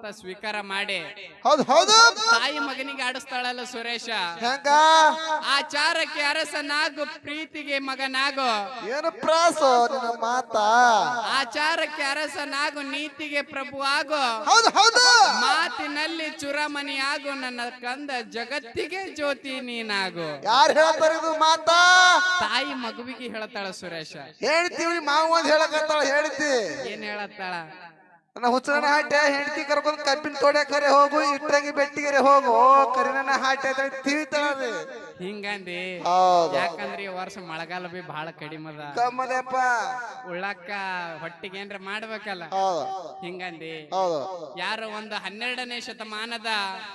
ಅಂತ ಸ್ವೀಕಾರ ಮಾಡಿ. ಹೌದು ಹೌದು. ತಾಯಿ ಮಗನಿಗೆ ಆಡಿಸ್ತಾಳಲ್ಲ ಸುರೇಶ? ಹೆಂಗ? ಆಚಾರಕ್ಕೆ ಅರಸನಾಗು ಪ್ರೀತಿಗೆ ಮಗನಾಗು. ಏನು ಪ್ರಾಸು ನಿನ್ನ ಮಾತಾ? ಆಚಾರಕ್ಕೆ ಅರಸನಾಗು ನೀತಿಗೆ ಪ್ರಭು ಆಗು. ಹೌದು ಹೌದು. ಮಾತಿನಲ್ಲಿ ಚುರಮಣಿ ಆಗು ನನ್ನ ಕಂದ ಜಗತ್ತಿಗೆ ಜ್ಯೋತಿ ನೀನಾಗು. ಯಾರು ಹೇಳ್ತಾರೆ ಇದು ಮಾತಾ? ತಾಯಿ ಮಗುವಿಗೆ ಹೇಳ್ತಾಳ ಸುರೇಶ. ಹೇಳ್ತೀವಿ ಮಾವು ಅಂತ ಹೇಳಕತ್ತಾಳ ಹೇಳ್ತಿ. ಏನ್ ಹೇಳತ್ತಾಳ? ನನ್ನ ಹುಚ್ಚನ ಹಾಟ್ಯ ಹೆಂಡತಿ ಕರ್ಕೊಂಡು ಕಬ್ಬಿನ ತೋಡೆ ಕರೆ ಹೋಗು ಇಟ್ಟಂಗಿ ಬೆಟ್ಟಿಗೆರೆ ಹೋಗು ಕರಿನ ಹಾಟ್ಯ ತಿವಿತಾಳ್ರಿ ಹಿಂಗಂದಿ. ಹೌದು. ಯಾಕಂದ್ರೆ ಈ ವರ್ಷ ಮಳೆಗಾಲ ಬಿ ಬಹಳ ಕಡಿಮೆ ಅದ. ಕಮ್ಮದಪ್ಪ. ಉಳ್ಳಾಕ ಹೊಟ್ಟಿಗೆ ಏನ್ರ ಮಾಡ್ಬೇಕಲ್ಲ. ಹೌದು. ಹಿಂಗಂದಿ. ಹೌದು. ಯಾರು ಒಂದು ಹನ್ನೆರಡನೇ ಶತಮಾನದ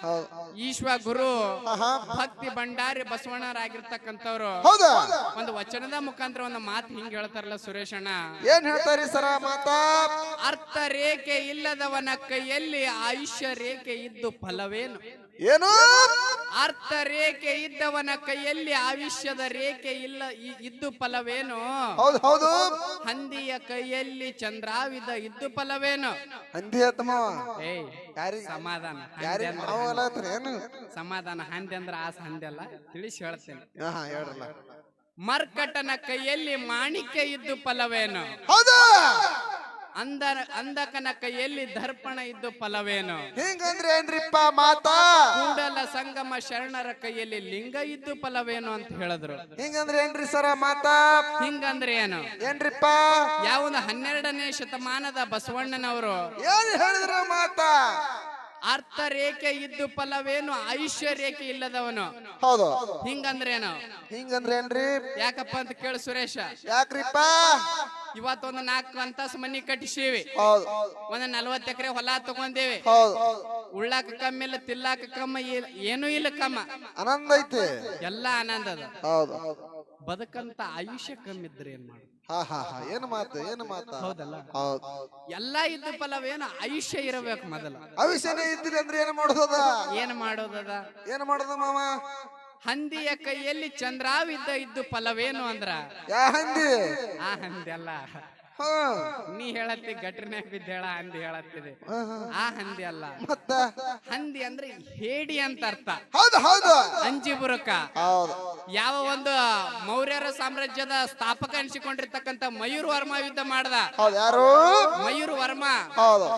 ಹೌದು. ಈಶ್ವ ಗುರು ಆಹಾ. ಭಕ್ತಿ ಭಂಡಾರಿ ಬಸವಣ್ಣರಾಗಿರ್ತಕ್ಕಂಥವ್ರು. ಹೌದಾ. ಒಂದು ವಚನದ ಮುಖಾಂತರ ಒಂದು ಮಾತು ಹಿಂಗ್ ಹೇಳ್ತಾರಲ್ಲ ಸುರೇಶಣ್ಣ ಏನ್ ಹೇಳ್ತಾರಿ ಸರ ಮಾತಾ? ಅರ್ಥ ರೇಖೆ ಇಲ್ಲದವನ ಕೈಯಲ್ಲಿ ಆಯುಷ್ಯ ರೇಖೆ ಇದ್ದು ಫಲವೇನು? ಏನು? ಅರ್ಥ ರೇಖೆ ಇದ್ದವನ ಕೈಯಲ್ಲಿ ಆಯುಷ್ಯದ ರೇಖೆ ಇಲ್ಲ ಇದ್ದು ಫಲವೇನು? ಹೌದು ಹೌದು. ಹಂದಿಯ ಕೈಯಲ್ಲಿ ಚಂದ್ರಾವಿದ ಇದ್ದು ಫಲವೇನು? ಹಂದಿ ಆತಮ್ಮ. ಏಯ್ ಯಾರಿಗೆ? ಸಮಾಧಾನ. ಹಂದಿ ಅಂದ್ರ ಏನು? ಸಮಾಧಾನ. ಹಂದಿ ಅಂದ್ರ ಆಸ ಹಂದಿ ಅಲ್ಲ. ತಿಳಿಸಿ ಹೇಳ್ತೇನೆ. ಹಾ ಹೇಳ್ರಲ್ಲ. ಮರ್ಕಟನ ಕೈಯಲ್ಲಿ ಮಾಣಿಕ್ಯ ಇದ್ದು ಫಲವೇನು? ಹೌದು! ಅಂದ ಅಂದಕನ ಕೈಯಲ್ಲಿ ದರ್ಪಣ ಇದ್ದು ಫಲವೇನು? ಹಿಂಗಂದ್ರೆ ಏನ್ರಿಪ್ಪ ಮಾತಾ? ಕೂಡಲ ಸಂಗಮ ಶರಣರ ಕೈಯಲ್ಲಿ ಲಿಂಗ ಇದ್ದು ಫಲವೇನು ಅಂತ ಹೇಳಿದ್ರು. ಹಿಂಗಂದ್ರೆ ಏನ್ರಿ ಸರ ಮಾತಾ? ಹಿಂಗಂದ್ರೆ ಏನು? ಏನ್ರಿಪ್ಪ? ಯಾವೊಂದು ಹನ್ನೆರಡನೇ ಶತಮಾನದ ಬಸವಣ್ಣನವರು? ಏನ್ ಹೇಳಿದ್ರು ಮಾತಾ? ಅರ್ಥ ರೇಖೆ ಇದ್ದು ಫಲವೇನು ಆಯುಷ್ಯ ರೇಖೆ ಇಲ್ಲದವನು? ಹೌದು. ಹಿಂಗಂದ್ರೇನು? ಹಿಂಗಂದ್ರೆ ಏನ್ರಿ ಯಾಕಪ್ಪ ಅಂತ ಕೇಳು ಸುರೇಶ. ಯಾಕ್ರಿಪ್ಪ? ಇವತ್ತೊಂದು ನಾಲ್ಕು ಅಂತಸ್ ಮನಿ ಕಟ್ಟಿಸೀವಿ. ಒಂದ್ ನಲ್ವತ್ತು ಎಕರೆ ಹೊಲ ತಗೊಂಡೇವಿ. ಉಳ್ಳಾಕ ಕಮ್ಮಿ ಇಲ್ಲ ತಿಲ್ಲಾಕ ಕಮ್ಮ ಏನು ಇಲ್ಲ ಕಮ್ಮ. ಆನಂದ ಐತಿ ಎಲ್ಲ ಆನಂದ ಅದ. ಬದುಕಂತ ಆಯುಷ್ಯ ಕಮ್ಮಿದ್ರೆ ಏನ್ ಮಾಡು ಹಾ ಹಾ ಹಾ ಏನು ಮಾತು ಏನು ಮಾತು? ಹೌದಲ್ಲ. ಹೌದು. ಎಲ್ಲ ಇದ್ದ ಫಲವೇನು ಆಯುಷ್ಯ ಇರಬೇಕು ಮೊದಲ. ಅವಿಷಯನೇ ಇದ್ದಿಲ್ಲ ಅಂದ್ರೆ ಏನು ಮಾಡೋದದ? ಏನ್ ಮಾಡೋದದ? ಏನು ಮಾಡೋದ ಮಾವ ಹಂದಿಯ ಕೈಯಲ್ಲಿ ಚಂದ್ರಾವಿದ್ದ ಇದ್ದು ಫಲವೇನು ಅಂದ್ರ? ಯಾ ಹಂದಿ? ಆ ಹಂದಿ ಅಲ್ಲ. ನೀ ಹೇಳತ್ತಿ ಗಟ್ರಿನ್ಯಾಗ ಬಿದ್ದ ಹೇಳ ಹಂದಿ ಹೇಳತ್ತಿದೆ. ಆ ಹಂದಿ ಅಲ್ಲ. ಮತ್ತ? ಹಂದಿ ಅಂದ್ರೆ ಹೇಡಿ ಅಂತ ಅರ್ಥ. ಹೌದು ಹೌದು. ಅಂಜಿಬುರಕ ಹೌದು. ಯಾವ ಒಂದು ಮೌರ್ಯರ ಸಾಮ್ರಾಜ್ಯದ ಸ್ಥಾಪಕ ಅನಿಸಿಕೊಂಡಿರ್ತಕ್ಕಂಥ ಮಯೂರ್ ವರ್ಮ ಯುದ್ಧ ಮಾಡ್ದ. ಯಾರು? ಮಯೂರ್ ವರ್ಮ.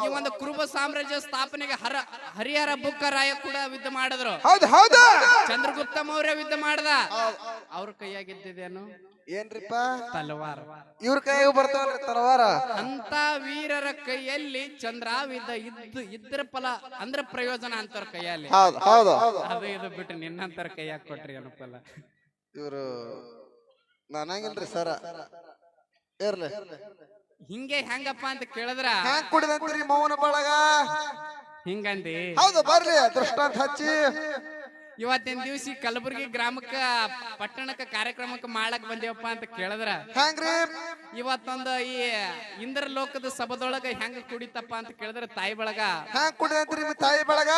ಈ ಒಂದು ಕುರುಬ ಸಾಮ್ರಾಜ್ಯ ಸ್ಥಾಪನೆಗೆ ಹರ ಹರಿಹರ ಬುಕ್ಕ ರಾಯ ಕೂಡ ಯುದ್ಧ ಮಾಡಿದ್ರು. ಚಂದ್ರಗುಪ್ತ ಮೌರ್ಯ ಯುದ್ಧ ಮಾಡ್ದ. ಅವ್ರ ಕೈಯಾಗಿದ್ದೇನು ಏನ್ರಿಪ್ಪ? ತಲವಾರ. ಇವ್ರ ಕೈಗೂ ಬರ್ತಾವಲ್ರಿ ತಲವಾರ? ಅಂತ ವೀರರ ಕೈಯಲ್ಲಿ ಚಂದ್ರಾವಿದ ಇದ್ದು ಇದ್ರ ಫಲ ಅಂದ್ರ ಪ್ರಯೋಜನ ಅಂತವ್ರ ಕೈಯಲ್ಲಿ. ಹೌದು ಹೌದು. ಅದು ಇದು ಬಿಟ್ಟು ನಿನ್ನಂತರ ಕೈಯಾಗ ಕೊಟ್ರಿ ಅನುಕೂಲ. ಇವರು ನಾನಾಗಿಲ್ರಿ ಸರ. ಇರ್ಲಿ. ಹಿಂಗೆ ಹೆಂಗಪ್ಪ ಅಂತ ಕೇಳಿದ್ರ? ಹ್ಯಾಂಗ್ ಕುಡಿದಂತ್ರಿ ಮೌನ ಬಳಗ? ಹಿಂಗಂದಿ? ಹೌದು ಬರ್ಲಿ ದೃಷ್ಟಾಂತ ಹಚ್ಚಿ. ಇವತ್ತಿನ ದಿವಸ ಕಲಬುರಗಿ ಗ್ರಾಮಕ್ಕ ಪಟ್ಟಣಕ್ಕ ಕಾರ್ಯಕ್ರಮಕ್ಕೆ ಮಾಡಕ್ ಬಂದೇವಪ್ಪ ಅಂತ ಕೇಳಿದ್ರ. ಹ್ಯಾಂಗ್ರಿ? ಇವತ್ತೊಂದು ಈ ಇಂದ್ರ ಲೋಕದ ಸಭದೊಳಗ ಹೆಂಗ ಕುಡಿತಪ್ಪ ಅಂತ ಕೇಳಿದ್ರ ತಾಯಿ ಬಳಗ. ತಾಯಿ ಬಳಗ?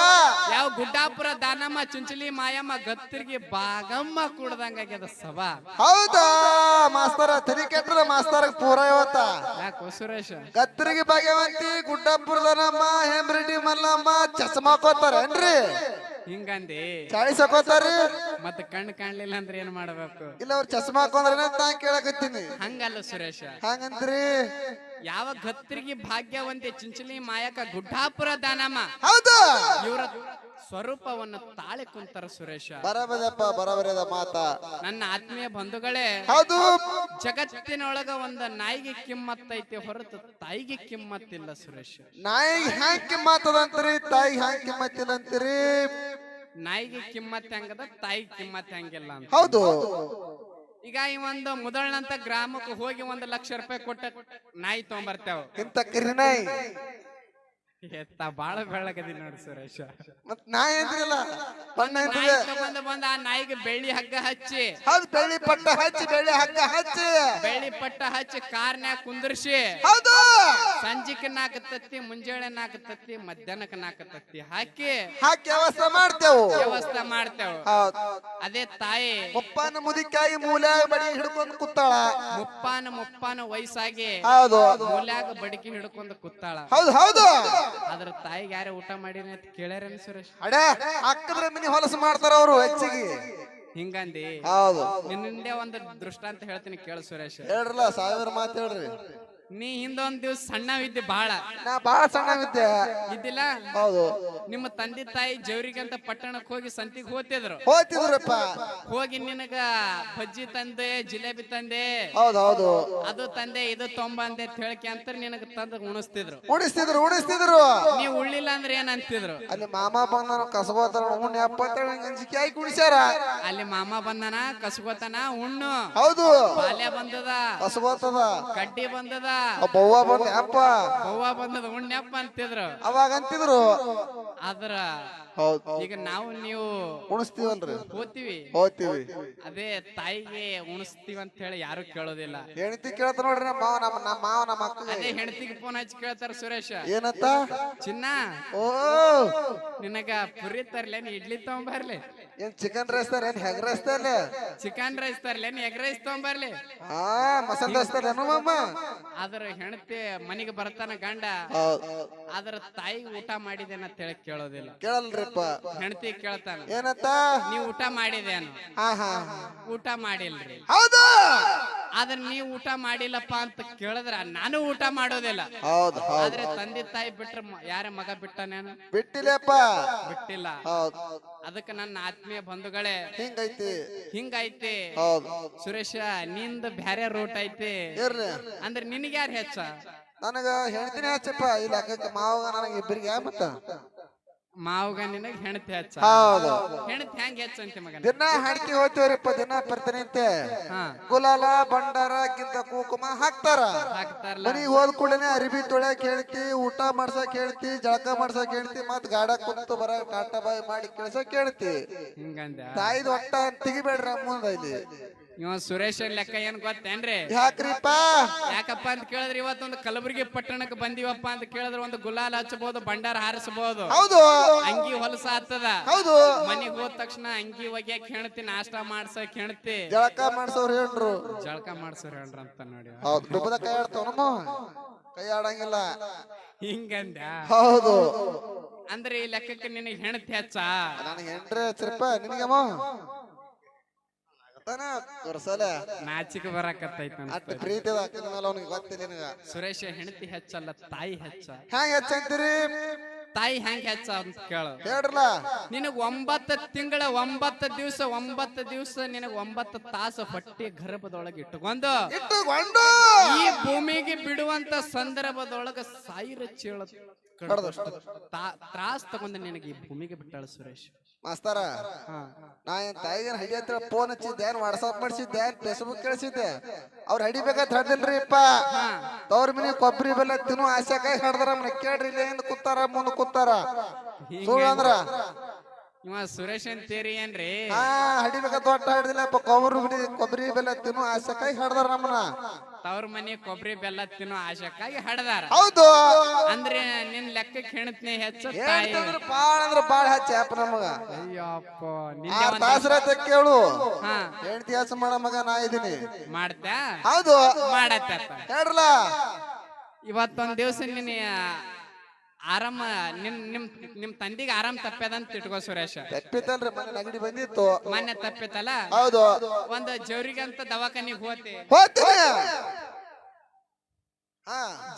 ಯಾವ ಗುಡ್ಡಾಪುರ ದಾನಮ್ಮ ಚುಂಚಲಿ ಮಾಯಮ್ಮ ಗತ್ತಿರ್ಗಿ ಬಾಗಮ್ಮ ಕುಡ್ದಂಗಾಗ್ಯದ ಸಭಾ. ಹೌದಾ? ಮಾಸ್ತರ ಕೆಟ್ಟದ ಮಾಸ್ತರ ಪೂರ ಇವತ್ತ. ಯಾಕೋ ಸುರೇಶ್? ಗತ್ತರಿಗೆ ಭಾಗ್ಯವಂತಿ ಗುಡ್ಡಾಪುರ ದಾನಮ್ಮ ಹೇಮರೆಡ್ಡಿ ಮಲ್ಲಮ್ಮ ಚಸ್ಮಾ ಹಾಕೋತಾರೇನ್ರಿ ಹಿಂಗಂದಿ? ಚಾಯ್ಸ್ ಹಾಕೋತಾರಿ ಮತ್ತ ಕಣ್ಣು ಕಾಣ್ಲಿಲ್ಲ ಅಂದ್ರೆ ಏನ್ ಮಾಡ್ಬೇಕು? ಇಲ್ಲ ಅವ್ರು ಚಸ್ಮಾ ಹಾಕೊಂಡ್ರೆ ನಾ ಕೇಳಕತ್ತೀನಿ. ಹಂಗಲ್ಲ ಸುರೇಶ. ಹಂಗಂತ್ರಿ ಯಾವ ಗತ್ರಿಗೆ ಭಾಗ್ಯವಂತೆ ಚಿಂಚಲಿ ಮಾಯಕ ಗುಡ್ಡಾಪುರ ದಾನಮ್ಮ? ಹೌದು. ಇವರ ಸ್ವರೂಪವನ್ನು ತಾಳೆ ಕುಂತಾರ ಸುರೇಶ. ಬರಬದಪ್ಪ ಬರಬರದ ಮಾತ. ನನ್ನ ಆತ್ಮೀಯ ಬಂಧುಗಳೇ ಹೌದು. ಜಗತ್ತಿನೊಳಗ ಒಂದ ನಾಯಿಗೆ ಕಿಮ್ಮತ್ತೈತಿ ಹೊರತು ತಾಯಿಗೆ ಕಿಮ್ಮತ್ತಿಲ್ಲ ಸುರೇಶ. ನಾಯಿಗೆ ಹ್ಯಾಂಗ್ ಕಿಮ್ಮತ್ತದಂತರಿ? ತಾಯಿ ಹ್ಯಾಂಗ್ ಕಿಮ್ಮತ್ತಿಲ್ಲ ಅಂತೀರಿ ನಾಯಿಗೆ ಕಿಮ್ಮತ್ ಹೆಂಗದ ತಾಯಿಗೆ ಕಿಮ್ಮತ್ ಹೆಂಗಿಲ್ಲ ಅಂತ. ಹೌದು. ಈಗ ಈ ಒಂದು ಮುದಳ್ನಂತ ಗ್ರಾಮಕ್ಕೆ ಹೋಗಿ ಒಂದು ಲಕ್ಷ ರೂಪಾಯಿ ಕೊಟ್ಟ ನಾಯಿ ತಗೊಂಬರ್ತೇವ. ಇಂತ ಎತ್ತ ಬಾಳ ಬೆಳಗದಿ ನೋಡಿ ಸುರೇಶ. ಮತ್ ಬಣ್ಣ ಇರ್ತದೆ ಬಂದ ಆ ನಾಯಿಗೆ ಬೆಳ್ಳಿ ಹಗ್ಗ ಹಚ್ಚಿ. ಹೌದು ಬೆಳ್ಳಿ ಪಟ್ಟ ಹಚ್ಚಿ ಬೆಳ್ಳಿ ಹಗ್ಗ ಹಚ್ಚಿ. ಬೆಳ್ಳಿ ಪಟ್ಟ ಹಚ್ಚಿ ಕಾರ್ನ್ಯಾಗ ಕುಂದರ್ಸಿ. ಹೌದು. ಸಂಜಿಕ ನಾಲ್ಕು ತತ್ತಿ ಮುಂಜಾನೆ ನಾಲ್ಕು ತತ್ತಿ ಮಧ್ಯಾಹ್ನಕ್ಕೆ ನಾಲ್ಕು ತತ್ತಿ ಹಾಕಿ. ಹಾಕಿ ವ್ಯವಸ್ಥೆ ಮಾಡ್ತೇವು. ವ್ಯವಸ್ಥೆ ಮಾಡ್ತೇವ. ಹೌದು. ಅದೇ ತಾಯಿ. ಮುಪ್ಪಾನ ಮುದಿಕಾಯಿ ಮೂಲ್ಯಾಗ ಬಡಿ ಹಿಡ್ಕೊಂಡು ಕುತ್ತಾಳ ಮುಪ್ಪಾನ ಮುಪ್ಪಾನ ವಯಸ್ಸಾಗಿ ಹೌದು. ಮೂಲ್ಯಾಗ ಬಡಕಿ ಹಿಡ್ಕೊಂಡು ಕುತ್ತಾಳ ಹೌದು ಹೌದು. ಅದ್ರ ತಾಯಿಗೆ ಯಾರೇ ಊಟ ಮಾಡಿರಿ ಅಂತ ಕೇಳ್ಯಾರೇನು ಸುರೇಶ್ ಅಡೇ ಅಕ್ಕದ್ರ ಮನಿ ಹೊಲಸು ಮಾಡ್ತಾರ ಅವರು ಹೆಚ್ಚಿಗೆ. ಹಿಂಗಂದಿ? ಹೌದು. ನಿನ್ನಿಂದೆ ಒಂದು ದೃಷ್ಟಾಂತ ಹೇಳ್ತೀನಿ ಕೇಳು ಸುರೇಶ್. ಹೇಳ್ರಲ್ಲ ಸಾವಿರ ಮಾತು ಹೇಳ್ರಿ. ನೀ ಹಿಂದೊಂದ್ ದಿವ್ಸ ಸಣ್ಣವಿದ್ದಿ ಬಹಳ ನಾ ಬಾಳ ಸಣ್ಣವಿದ್ದೆ. ಇದ್ದಿಲ್ಲ? ಹೌದು. ನಿಮ್ಮ ತಂದೆ ತಾಯಿ ಜವರಿಗಂತ ಪಟ್ಟಣಕ್ಕೆ ಹೋಗಿ ಸಂತಿಗೆ ಹೋಗ್ತಿದ್ರು ಹೋಗ್ತಿದ್ರಪ್ಪ ಹೋಗಿ ನಿನಗ ಬಜ್ಜಿ ತಂದೆ ಜಿಲೇಬಿ ತಂದೆ. ಹೌದೌದು. ಹೌದು ಅದು ತಂದೆ ಇದು ತೊಂಬ ಅಂತ ಅಂತ ನಿನಗ ತಂದ ಉಣಿಸ್ತಿದ್ರು. ಉಣಿಸ್ತಿದ್ರು ಉಣಿಸ್ತಿದ್ರು. ನೀವು ಉಳ್ಳಿಲ್ಲ ಅಂದ್ರೆ ಏನ್ ಅಂತಿದ್ರು? ಅಲ್ಲಿ ಮಾಮ ಬಂದನ ಕಸಗೋತನ ಉಣ್ಣೆ ಅಪ್ಪ ಕುಣಿಸ್ಯಾರ. ಅಲ್ಲಿ ಮಾಮ ಬಂದನ ಕಸಗೋತನ ಉಣ್ಣು. ಹೌದು. ಬಾಲ್ಯ ಬಂದದ. ಕಸಬೋತದ ಕಡ್ಡಿ ಬಂದದ. ಬವ್ವ ಬಂದ ಅಪ್ಪ. ಬಂದದ ಉಣ್ಣಪ್ಪ ಅಂತಿದ್ರು. ಅವಾಗ ಅಂತಿದ್ರು. ಆದ್ರ ಹೌದು. ಈಗ ನಾವು ನೀವು ಉಣಿಸ್ತೀವಲ್ರಿ? ಹೋಗ್ತಿವಿ ಹೋಗ್ತೀವಿ ಅದೇ ತಾಯಿಗೆ ಉಣಿಸ್ತೀವಿ ಅಂತ ಹೇಳಿ ಯಾರು ಕೇಳೋದಿಲ್ಲ. ಹೆಂಡತಿ ಕೇಳ್ತಾರ ನೋಡ್ರಿ ನಮ್ಮ ಮಾವ ನಮ್ಮ ನಮ್ಮ ಮಾವ ನಮ್ಮ ಅಕ್ಕ ಅದೇ ಹೆಂಡತಿಗೆ ಫೋನ್ ಹಚ್ಚಿ ಕೇಳ್ತಾರ ಸುರೇಶ. ಏನಂತ? ಚಿನ್ನ. ಓ! ನಿನಗ ಪುರಿ ತರ್ಲೇನ್ ಇಡ್ಲಿ ತಗೊಂಬರ್ಲಿ. ಏನ್ ಚಿಕನ್ ರೈಸ್ ತರ ಏನ್ ಹೆಗ್ ರೈಸ್ ತರ್ಲೆ? ಚಿಕನ್ ರೈಸ್ ತರ್ಲೇನ್ ಎಗ್ ರೈಸ್ ತಗೊಂಬರ್ಲಿ. ಹಾ ಮಸಾಲೆ ರೈಸ್ ತರ್ಲೇನು ಮಮ್ಮ ಆದ್ರ ಹೆಂಡತಿ ಮನಿಗೆ ಬರ್ತಾನ ಗಂಡ. ಆದ್ರ ತಾಯಿ ತಾಯಿಗೆ ಊಟ ಮಾಡಿದೆ ಅಂತ ಹೇಳಿ ಕೇಳೋದಿಲ್ಲ. ಕೇಳಲ್ರಿಪ್ಪ ಹೆಂಡತಿ ಕೇಳ್ತಾನ ಏನತ್ತ? ನೀವು ಊಟ ಮಾಡಿದೇನು ಹಾ ಹಾ ಊಟ ಮಾಡಿಲ್ರಿ. ಹೌದು! ಆದ್ರೆ ನೀವು ಊಟ ಮಾಡಿಲ್ಲಪ್ಪ ಅಂತ ಕೇಳಿದ್ರ ನಾನು ಊಟ ಮಾಡೋದಿಲ್ಲ. ಹೌದು ಹೌದು. ಆದ್ರೆ ತಂದೆ ತಾಯಿ ಬಿಟ್ರ ಯಾರ ಮಗ ಬಿಟ್ಟನೇನು ಬಿಟ್ಟಿಲ್ಲಪ್ಪ. ಬಿಟ್ಟಿಲ್ಲ. ಹೌದು. ಅದಕ್ಕೆ ನನ್ನ ಆತ್ಮೀಯ ಬಂಧುಗಳೇ ಹಿಂಗೈತಿ. ಹಿಂಗೈತಿ. ಹೌದು. ಸುರೇಶ ನಿಂದ ಬ್ಯಾರೆ ರೂಟ್ ಐತಿ. ಇರ್ರಿ ಅಂದ್ರೆ ನಿನಗೆ ಯಾರು ಹೆಚ್ಚ? ನನಗ ಹೇಳ್ತೀನಿ ಹಚ್ಚಪ್ಪ. ಇಲ್ಲ ಅಕ್ಕ ಮಾವಾಗ ನನಗೆ ಇಬ್ಬರಿಗೆ ಮತ್ತ? ಮಾವುಗ ನಿನಗ ಹೆಣತಿ ಹೆಚ್ಚ. ಹೌದು. ಹೆಣತಿ ಹೆಂಗ್ ಹೆಚ್ಚ ಅಂತ ಮಗನ? ದಿನ ಹಣಿಕೆ ಹೋಗ್ತೇವ್ರಿಪ್ಪ ದಿನ ಬರ್ತಾನಂತೆ ಹಾ. ಗುಲಾಲ ಬಂಡಾರ ಗಿಂತ ಕುಂಕುಮ ಹಾಕ್ತಾರ. ಹಾಕ್ತಾರಲ್ಲ. ಮನಿಗ್ ಹೋದ್ ಕೂಡಲೇ ಅರಿಬಿ ತೊಳ್ಯಾಕ್ ಕೇಳ್ತಿ ಊಟ ಮಾಡ್ಸಕ್ ಕೇಳ್ತಿ ಜಳಕ ಮಾಡ್ಸಕ್ ಹೇಳ್ತಿ ಮತ್ ಗಾಡ ಕುಂತು ಬರ ಟಾಟಾ ಬಾಯ್ ಮಾಡಿ ಕೇಳ್ಸಾ ಕೇಳ್ತಿ ಹಿಂಗಂದ ತಾಯಿದ್ ಒಟ್ಟ ತೆಗಿಬೇಡ್ರ ಮುಂದ ಇಲ್ಲಿ ಇವ ಸುರೇಶನ್ ಲೆಕ್ಕ ಏನ್ ಗೊತ್ತೇನ್ರಿ? ಯಾಕ್ರಿಪ್ಪ? ಯಾಕಪ್ಪ ಅಂತ ಕೇಳಿದ್ರೆ ಇವತ್ತೊಂದು ಕಲಬುರಗಿ ಪಟ್ಟಣಕ್ಕೆ ಬಂದಿವಪ್ಪ ಅಂತ ಕೇಳಿದ್ರೆ ಒಂದು ಗುಲಾಲ್ ಹಚ್ಚಬಹುದು ಭಂಡಾರ ಹಾರಿಸಬಹುದು ಹೌದು. ಅಂಗಿ ಹೊಲಸ ಆತದ ಹೌದು. ಮನಿಗ್ ಹೋದ ತಕ್ಷಣ ಅಂಗಿ ಒಗ್ಯಾಕ್ ಹೆಣ್ತಿ ನಾಷ್ಟ ಮಾಡ್ಸ ಹೆಣ್ತಿ. ಜಳಕ ಮಾಡ್ಸೋರ್ ಹೇಳ್ರು ಜಳಕ ಮಾಡ್ಸೋರ್ ಹೇಳ್ರ ಅಂತ ನೋಡಿ ಹೌದು. ಡುಬ್ಬದ ಕೈ ಆಡ್ತಾವ ಕೈ ಆಡಂಗಿಲ್ಲ. ಹಿಂಗಂದ ಹೌದು. ಅಂದ್ರೆ ಈ ಲೆಕ್ಕಕ್ಕೆ ನಿನಗೆ ಹೆಣತಿ ಹೆಚ್ಚ? ನನಗೆ ಹೆಣ್ರೆ ಹಚ್ಚಿರಪ್ಪ ನಿನಗಮ್ಮ? ಆಗತ್ತಾನ ಕೊರ್ಸಲ ನಾಚಿಕೆ ಬರಾಕತ್ತೈತ ಅಷ್ಟು ಪ್ರೀತಿ ಅದ ಅಕ್ಕನ ಮೇಲೆ ಅವನಿಗೆ ಗೊತ್ತಿಲ್ಲ ನಿನಗ. ಸುರೇಶ ಹೆಂಡತಿ ಹೆಚ್ಚಲ್ಲ ತಾಯಿ ಹೆಚ್ಚ. ಹೆಂಗ್ ಹೆಚ್ಚಂತೀರಿ ತಾಯಿ ಹೆಂಗ್ ಹೆಚ್ಚ ಅಂತ ಕೇಳು. ಹೇಳ್ರಲ್ಲ ನಿನಗ್ ಒಂಬತ್ತು ತಿಂಗಳ ಒಂಬತ್ತು ದಿವಸ ಒಂಬತ್ತು ದಿವಸ ನಿನಗ್ ಒಂಬತ್ತು ತಾಸು ಹೊಟ್ಟೆ ಗರ್ಭದೊಳಗೆ ಇಟ್ಟುಕೊಂಡು ಇಟ್ಟುಕೊಂಡು? ಈ ಭೂಮಿಗೆ ಬಿಡುವಂತ ಸಂದರ್ಭದೊಳಗ ಸಾವಿರ ಚೇಳ ಕಡ್ದಷ್ಟು ತ್ರಾಸ್ ತಗೊಂಡು ನಿನಗೆ ಈ ಭೂಮಿಗೆ ಬಿಟ್ಟಾಳ ಸುರೇಶ್. ಮಾಸ್ತಾರ ನಾ ಏನ್ ತಾಯಿಗೆ ಹಡಿ ಹತ್ರ ಫೋನ್ ಹಚ್ಚಿದ್ದೆ ವಾಟ್ಸಾಪ್ ಮಾಡಿಸಿದ್ದೆ ಫೇಸ್ಬುಕ್ ಕಳಿಸಿದ್ದೆ ಅವ್ರು ಹಡಿಬೇಕಂತ ಹಡ್ದಿಲ್ರಿ ಇಪ್ಪ ತವ್ರ ಮನಿ ಕೊಬ್ಬರಿ ಬೆಲ್ಲ ತಿನ್ನು ಆಸೆಕಾಯಿ ಹಡ್ದಾರ ಮನೆ ಕೇಳ್ರಿ ಇಲ್ಲಿ ಏನ್ ಕೂತಾರ ಮುಂದ್ ಕೂತಾರ. ಸುಳ್ಳು ಅಂದ್ರ ಇವ ಸುರೇಶ್ ಅಂತೇರಿ ಏನ್ರಿ? ಹಾ ಹಡಿಬೇಕಂತ ದೊಡ್ಡ ಹಿಡಿದಿಲ್ಲ ಕೊಬ್ಬರಿ ಬಿಡಿ ಕೊಬ್ಬರಿ ಬೆಲ್ಲ ತಿನ್ನು ಆಸಕ್ಕಾಗಿ ಹಡ್ದಾರ ನಮ್ಮನ್ನ. ತವ್ರ ಮನೆ ಕೊಬ್ಬರಿ ಬೆಲ್ಲ ತಿನ್ನೋ ಆಶಕ್ಕಾಗಿ ಹಡದಾರ. ಹೌದು. ಅಂದ್ರೆ ನಿನ್ ಲೆಕ್ಕಕ್ಕೆ ಹೆಣತ್ನೆ ಹೆಚ್ಚ ತಾಯಿ. ಹೇಳ್ತಂದ್ರ ಬಾಳ ಅಂದ್ರೆ ಬಾಳ ಹೆಚ್ಚ ಅಪ್ಪ ನಮಗ. ಅಯ್ಯಪ್ಪ ನಿನ್ನೆ ಆರ್ ಒಂದ್ ತಾಸ್ರ ಕೇಳು. ಹಾ. ಹೇಳ್ತಿ ಹಚ್ಚ ಮಾಡ ಮಗ ನಾ ಇದೀನಿ. ಮಾಡ್ತಾ ಹೌದು. ಮಾಡತ್ತ ಹೇಳ್ರಲ್ಲ ಇವತ್ತೊಂದ್ ದಿವ್ಸ ನಿನ್ನ ಆರಾಮ ನಿಮ್ ನಿಮ್ ನಿಮ್ ತಂದಿಗೆ ಆರಾಮ್ ತಪ್ಪದ ಅಂತ ಇಟ್ಕೋ ಸುರೇಶ. ತಪ್ಪಿತಲ್ರಿ ಮೊನ್ನೆ ನಗಡಿ ಬಂದಿತ್ತು. ಮೊನ್ನೆ ತಪ್ಪಿತಲ್ಲ? ಹೌದು. ಒಂದ್ ಜವ್ರಿಗಂತ ದವಾಖಾನಿಗ್ ಹೋತಿ ಹೋಗ್ತೀನಿ.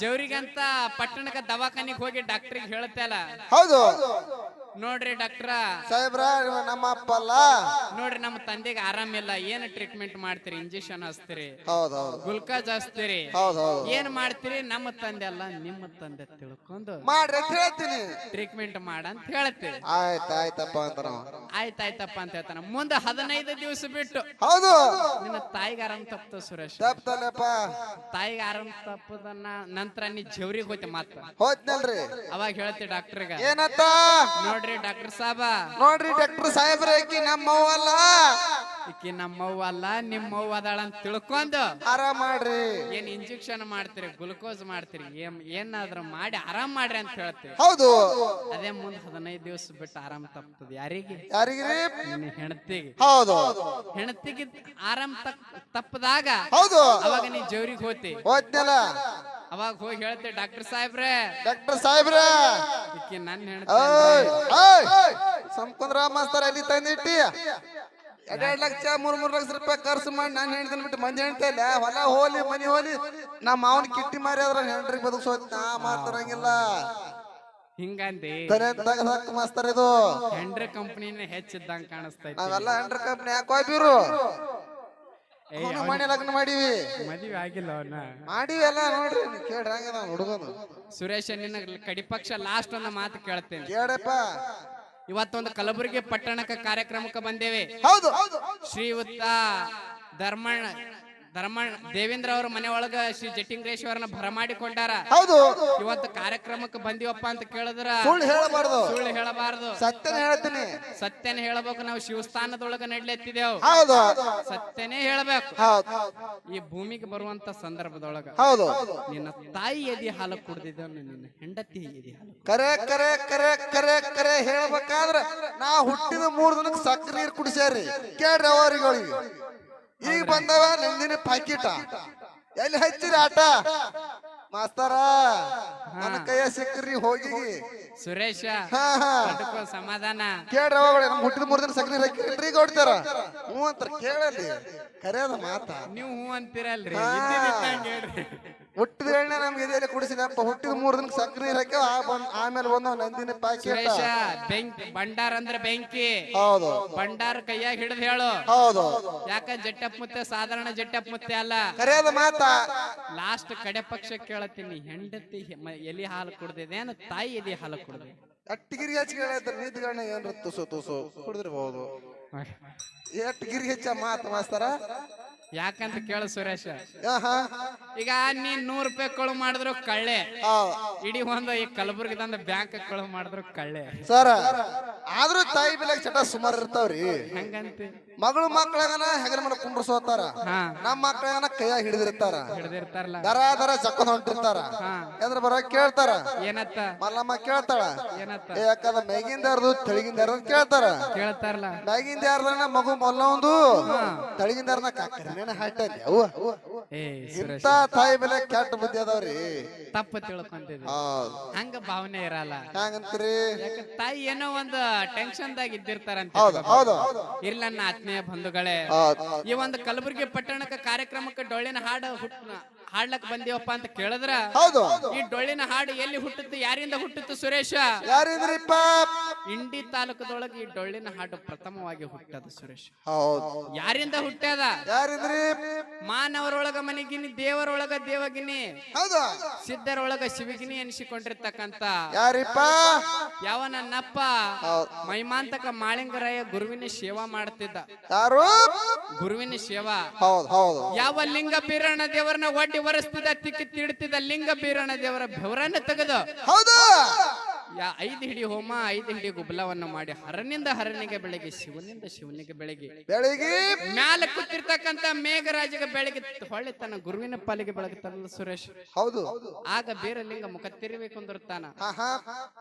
ಜವ್ರಿಗಂತ ಪಟ್ಟಣಕ್ಕ ದವಾಖಾನಿಗ್ ಹೋಗಿ ಡಾಕ್ಟ್ರಿಗೆ ಹೇಳ್ತಲ್ಲ ಹೌದು. ನೋಡ್ರಿ ಡಾಕ್ಟ್ರ. ಸಾಹೇಬ್ರ ಇವ ನಮ್ಮ ಅಪ್ಪ ಅಲ್ಲ? ನೋಡ್ರಿ ನಮ್ಮ ತಂದೆಗೆ ಆರಾಮಿಲ್ಲ ಏನ್ ಟ್ರೀಟ್ಮೆಂಟ್ ಮಾಡ್ತೀರಿ? ಇಂಜೆಕ್ಷನ್ ಹಚ್ತೀರಿ. ಹೌದು ಹೌದು. ಗುಲ್ಕಾಜ್ ಹಚ್ತೀರಿ. ಹೌದು ಹೌದು. ಏನ್ ಮಾಡ್ತೀರಿ? ನಮ್ಮ ತಂದೆ ಅಲ್ಲ ನಿಮ್ಮ ತಂದೆ ತಿಳ್ಕೊಂಡು ಮಾಡ್ರಿ ಅಂತ ಹೇಳ್ತೀನಿ. ಟ್ರೀಟ್ಮೆಂಟ್ ಮಾಡ ಅಂತ ಹೇಳ್ತೀವಿ. ಆಯ್ತು ಆಯ್ತಪ್ಪ ಅಂತ ನಾವು ಆಯ್ತಾಯ್ತಪ್ಪ ಅಂತ ಹೇಳ್ತಾನ. ಮುಂದೆ ಹದಿನೈದು ದಿವಸ ಬಿಟ್ಟು. ಹೌದು. ನಿನ್ನ ತಾಯಿಗೆ ಆರಾಮ್ ತಪ್ಪ ಸುರೇಶ್. ತಪ್ಪಲ್ಲಪ್ಪ ತಾಯಿಗೆ ಆರಾಮ್ ತಪ್ಪದನ್ನ ನಂತರ ನೀ ಜವ್ರಿಗೆ ಹೋಯ್ತೆ ಮಾತ್ರ. ಹೋದ್ನಲ್ರಿ. ಅವಾಗ ಹೇಳ್ತಿ ಡಾಕ್ಟರ್ಗ. ಏನತ್ತ? ನೋಡ್ರಿ ಡಾಕ್ಟರ್ ಸಾಬ. ನೋಡ್ರಿ ಡಾಕ್ಟರ್ ಸಾಹೇಬ್ರ ನಮ್ಮ ನಮ್ಮವ್ವ ಅಲ್ಲ ಈಕಿ ನಮ್ಮವ್ವ ಅಲ್ಲ ನಿಮ್ಮವ್ವ ಅದಾಳ ಅಂತ ತಿಳ್ಕೊಂಡು ಆರಾಮ್ ಮಾಡ್ರಿ. ಏನ್ ಇಂಜೆಕ್ಷನ್ ಮಾಡ್ತೀರಿ ಗ್ಲುಕೋಸ್ ಮಾಡ್ತೀರಿ ಏನ್ ಏನಾದ್ರೂ ಮಾಡಿ ಆರಾಮ್ ಮಾಡ್ರಿ ಅಂತ ಹೇಳ್ತೀವಿ. ಹೌದು. ಅದೇ ಮುಂದ್ ಹದಿನೈದು ದಿವಸ ಬಿಟ್ಟು ಆರಾಮ್ ತಪ್ತದ. ಯಾರಿಗೆ? ಯಾರಿಗ್ರಿ ನಿನ್ನ ಹೆಂಡತಿಗೆ. ಹೌದು. ಹೆಣತಿಗೆ ಆರಾಮ್ ತಪ್ ತಪ್ಪದಾಗ ಹೌದು. ಅವಾಗ ನೀ ಜೋರಿಗೆ ಹೋತಿ. ಹೋದ್ನಲ್ಲ. ಅವಾಗ ಹೋಗಿ ಹೇಳ್ತೆ ಡಾಕ್ಟರ್ ಸಾಹೇಬ್ರೆ ಡಾಕ್ಟರ್ ಸಾಹೇಬ್ರ. ಈಕಿ ನನ್ನ ಓಯ್ ಸಂಕುಂದ್ರ ಮಾಸ್ತರ್ ಅಲ್ಲಿ ತಂದಿಟ್ಟಿ? ಎರಡೆರಡು ಲಕ್ಷ ಮೂರ್ ಮೂರ್ ಲಕ್ಷ ರೂಪಾಯಿ ಖರ್ಚು ಮಾಡಿ ನಾನು ಹೇಳ್ತೇನೆ ಬಿಟ್ಟು ಮಂದಿ ಇಲ್ಲ. ಹೊಲ ಹೋಲಿ ಮನಿ ಹೋಲಿ ನಮ್ಮ ಮಾವನ್ ಕಿಟ್ಟಿ ಮಾರಿ ಅದ್ರ ಹೆಂಡ್ರಿಗೆ ಬದುಕ್ಸೋದ್ ನಾ ಮಾತಾಡಂಗಿಲ್ಲ. ಹಿಂಗಂದಿ? ಮಾಸ್ತರ್ ಇದು. ಹೆಂಡ್ರ ಕಂಪನಿನ ಹೆಚ್ಚಿದ್ದಂಗ ಕಾಣಿಸ್ತೈತಿ. ನಾವೆಲ್ಲ ಹೆಂಡ್ರ ಕಂಪ್ನಿ ಯಾಕೆ ಹೋಗ್ಬಿರು ಮನೆ ಲಗ್ನ ಮಾಡೀವಿ. ಮದುವೆ ಆಗಿಲ್ಲ ಅವನ. ಮಾಡೀವಿ ಎಲ್ಲ ನೋಡ್ರಿ ಕೇಳ್ರಿ ಹಂಗ ನಾವು ಹುಡುಗನು ಸುರೇಶ ನಿನ್ನ ಕಡಿ ಪಕ್ಷ ಲಾಸ್ಟ್ ಒಂದು ಮಾತು ಕೇಳ್ತೇನೆ. ಕೇಳಪ್ಪ ಇವತ್ತೊಂದು ಕಲಬುರಗಿ ಪಟ್ಟಣಕ್ಕೆ ಕಾರ್ಯಕ್ರಮಕ್ಕೆ ಬಂದೇವೆ. ಹೌದು. ಶ್ರೀಯುತ ಧರ್ಮಣ್ಣ. ಧರ್ಮಣ್ಣ ದೇವೇಂದ್ರ ಅವ್ರ ಮನೆ ಒಳಗ ಶ್ರೀ ಜಟಿಂಗ್ರೇಶ್ವರನ ಭರಮಾಡಿಕೊಂಡಾರ. ಹೌದು. ಇವತ್ತು ಕಾರ್ಯಕ್ರಮಕ್ಕೆ ಬಂದಿವಪ್ಪ ಅಂತ ಕೇಳಿದ್ರ ಸುಳ್ಳು ಹೇಳಬಾರ್ದು. ಸುಳ್ಳು ಹೇಳಬಾರದು. ಸತ್ಯನ ಹೇಳ್ತೀನಿ. ಸತ್ಯನ ಹೇಳಬೇಕು ನಾವು ಶಿವಸ್ಥಾನದೊಳಗ ನಡ್ಲೆತ್ತಿದೇವ್. ಹೌದು. ಸತ್ಯನೇ ಹೇಳಬೇಕು. ಈ ಭೂಮಿಗೆ ಬರುವಂತ ಸಂದರ್ಭದೊಳಗ ಹೌದು. ನಿನ್ನ ತಾಯಿ ಎದಿ ಹಾಲು ಕುಡ್ದಿದ್ದ ನಿನ್ನ ಹೆಂಡತಿ ಎದಿ ಹಾಲು ಕರೆ ಕರೆ ಕರೆ ಕರೆ ಕರೆ ಹೇಳ್ಬೇಕಾದ್ರ ನಾ ಹುಟ್ಟಿದ ಮೂರ್ ದಿನಕ್ಕೆ ಸಕ್ಕರೆ ನೀರು ಕುಡಿಸ್ಯಾರಿ. ಕೇಳ್ರಿ ಅವರಿಗಳಿಗೆ. ಈಗ ಬಂದವ ನಂದಿನ ಪಾಕಿಟ. ಎಲ್ಲಿ ಹಚ್ಚಿರಿ ಆಟ? ಮಾಸ್ತರ ನನ್ನ ಕೈಯ ಸಿಕ್ಕ್ರಿ ಹೋಗಿ. ಸುರೇಶ ಹಾ ಹಾ. ಅದಕ್ಕೂ ಸಮಾಧಾನ. ಕೇಳ್ರಿ ಅವಾಗ ನಮ್ ಹುಟ್ಟಿದ ಮೂರ್ ದಿನ ಸಕ್ರಿ ರೀ ಹಾಕಿರಿ ಹೊಡ್ತಾರ. ಹ್ಞೂ ಅಂತಾರ ಕೇಳಲಿ. ಕರೆಯದ ಮಾತಾ. ನೀವು ಹ್ಞೂ ಅಂತೀರಲ್ರಿ. ಹೇಳ್ರಿ. ಹುಟ್ಟಿದ ಎಣ್ಣೆ ನಮ್ಗೆ ಇದೆಲ್ಲ ಕುಡಿಸಿದಪ್ಪ. ಹುಟ್ಟಿದ ಮೂರ್ ದಿನಕ್ಕೆ ಸಕ್ಕರೆ ಇರಕ್ಕೆ ಆ ಬಂದ್ ಆಮೇಲೆ ಬಂದವ ನಂದಿನ ಸುರೇಶ ಬೆಂಕಿ ಭಂಡಾರ ಅಂದ್ರೆ ಬೆಂಕಿ. ಹೌದು. ಭಂಡಾರ ಕೈಯಾಗ ಹಿಡಿದು ಹೇಳು. ಹೌದು. ಯಾಕ ಜಟ್ಟಪ್ಪ ಮುತ್ತೆ? ಸಾಧಾರಣ ಜಟ್ಟಪ್ಪ ಮುತ್ತೆ ಅಲ್ಲ. ಕರೆಯದ ಮಾತ. ಲಾಸ್ಟ್ ಕಡೆ ಪಕ್ಷ ಕೇಳತ್ತೀನಿ. ಹೆಂಡತಿ ಎಲಿ ಹಾಲು ಕುಡ್ದಿದೇನು ತಾಯಿ ಎಲಿ ಹಾಲು ಕುಡ್ದೆ ಅಟ್ಟಿಗಿರಿ ಗಿರಿ ಹೆಚ್ಚು ಕೇಳಿದ್ರೆ ನಿಂತ್ಗಣ್ಣ ಏನ್ರ ತುಸು ತುಸು ಕುಡಿದಿರ್ಬೋದು. ಎಟ್ಟು ಗಿರಿ ಹೆಚ್ಚ ಮಾತು ಮಾಸ್ತರ. ಯಾಕಂತ ಕೇಳ ಸುರೇಶ. ಈಗ ನೀನ್ ನೂರ್ ರೂಪಾಯಿ ಕಳು ಮಾಡಿದ್ರು ಕಳ್ಳೆ. ಇಡೀ ಒಂದು ಈ ಕಲಬುರ್ಗಿದಂದ ಬ್ಯಾಂಕ್ ಕಳು ಮಾಡಿದ್ರು ಕಳ್ಳೆ. ಸರ ಆದ್ರೂ ತಾಯಿ ಬೆಲೆ ಚಟ ಸುಮಾರು ಇರ್ತಾವ್ರಿ. ಹಂಗಂತ? ಮಗಳು ಮಕ್ಕಳಗನ ಹೆಗಲ ಮನ ಕುಂಡ್ರಸೋತಾರ. ನಮ್ಮ ಮಕ್ಕಳಗನ ಕೈಯಾಗ ಹಿಡಿದಿರ್ತಾರ. ಹಿಡಿದಿರ್ತಾರಲ್ಲ. ದರ ದರ ಜಕ್ಕೊಂಡ್ ಹೊಂಟಿರ್ತಾರ. ಎದ್ರ ಬರ ಕೇಳ್ತಾರ. ಏನತ್ತ? ಮಲ್ಲಮ್ಮ ಕೇಳ್ತಾಳ. ಏನತ್ತ? ಯಾಕಂದ್ರ ಮ್ಯಾಗಿಂದ ಯಾರ್ದು ತಳಿಗಿಂದ ಯಾರ್ದು ಕೇಳ್ತಾರ. ಕೇಳ್ತಾರಲ್ಲ. ಮ್ಯಾಗಿಂದ ಯಾರ್ದನ ಮಗು ಮೊಲ್ಲ ಒಂದು ತೆಳಗಿಂದ ಯಾರ್ದ ಕಾಕರಿನ ಹಾಟಲ್ಲಿ ಅವ ಏ ಸುರೇಶ್. ಇಂತ ತಾಯಿ ಬೆಲೆ ಕೆಟ್ಟ ಬುದ್ಧಿ ಅದಾವ್ರಿ. ತಪ್ಪು ತಿಳ್ಕೊಂತಿದ್ವಿ ಹೌದ್. ಹಂಗ ಭಾವನೆ ಇರಲ್ಲ. ಹ್ಯಾಂಗಂತ್ರಿ? ಯಾಕ ತಾಯಿ ಏನೋ ಒಂದು ಟೆನ್ಷನ್ ದಾಗ ಇದ್ದಿರ್ತಾರಂತ. ಹೌದು ಹೌದು. ಇಲ್ಲ ನನ್ನ ಆತ್ಮೀಯ ಬಂಧುಗಳೇ. ಹೌದ್. ಈ ಒಂದು ಕಲಬುರಗಿ ಪಟ್ಟಣಕ್ಕೆ ಕಾರ್ಯಕ್ರಮಕ್ಕೆ ಡೊಳ್ಳಿನ ಹಾಡು ಹುಟ್ ಹಾಡ್ಲಕ್ ಬಂದೇವಪ್ಪ ಅಂತ ಕೇಳಿದ್ರ ಹೌದು. ಈ ಡೊಳ್ಳಿನ ಹಾಡು ಎಲ್ಲಿ ಹುಟ್ಟಿತ್ತು ಯಾರಿಂದ ಹುಟ್ಟಿತ್ತು ಸುರೇಶ? ಯಾರಿದ್ರಿಪ್ಪ? ಇಂಡಿ ತಾಲೂಕದೊಳಗೆ ಈ ಡೊಳ್ಳಿನ ಹಾಡು ಪ್ರಥಮವಾಗಿ ಹುಟ್ಟದ ಸುರೇಶ್. ಹೌದ್. ಯಾರಿಂದ ಹುಟ್ಟದ? ಯಾರಿದ್ರಿ? ಮಾನವರೊಳಗ ಮನೆಗಿನಿ ದೇವರೊಳಗ ದೇವಗಿನಿ ಹೌದು. ಸಿದ್ಧರೊಳಗ ಶಿವಗಿನಿ ಎನಿಸಿಕೊಂಡಿರ್ತಕ್ಕಂತ ಯಾರಿಪ್ಪ? ಯಾವ ನನ್ನಪ್ಪ ಮೈಮಾಂತಕ ಮಾಳಿಂಗರಾಯ ಗುರುವಿನ ಸೇವಾ ಮಾಡ್ತಿದ್ದ. ಯಾರು? ಗುರುವಿನ ಸೇವಾ. ಹೌದ್ ಹೌದು. ಯಾವ ಲಿಂಗ ಬೀರಣ್ಣ ದೇವರನ್ನ ಒಡ್ಡಿ ಒರೆಸ್ತಿದ್ದ ತಿಕ್ಕಿ ತಿಡ್ತಿದ ಲಿಂಗ ಬೀರಣ ದೇವರ ಬೆವರನ್ನ ತೆಗೆದು ಹೌದು. ಯಾ ಐದು ಹಿಡಿ ಹೋಮ ಐದು ಹಿಡಿ ಗುಬ್ಲವನ್ನು ಮಾಡಿ ಹರನಿಂದ ಹರನಿಗೆ ಬೆಳಗ್ಗೆ ಶಿವನಿಂದ ಶಿವನಿಗೆ ಬೆಳಗ್ಗೆ ಬೆಳಗ್ಗೆ ಮ್ಯಾಲ ಕೂತಿರ್ತಕ್ಕಂತ ಮೇಘರಾಜಿಗೆ ಬೆಳಗ್ಗೆ ಹೊಳ್ಳಿ ತನ್ನ ಗುರುವಿನ ಪಾಲಿಗೆ ತರಲು ಸುರೇಶ್. ಹೌದು. ಆಗ ಬೀರಲಿಂಗ ಮುಖ ತಿರ್ಬೇಕು ಅಂದಿರ್ತಾನ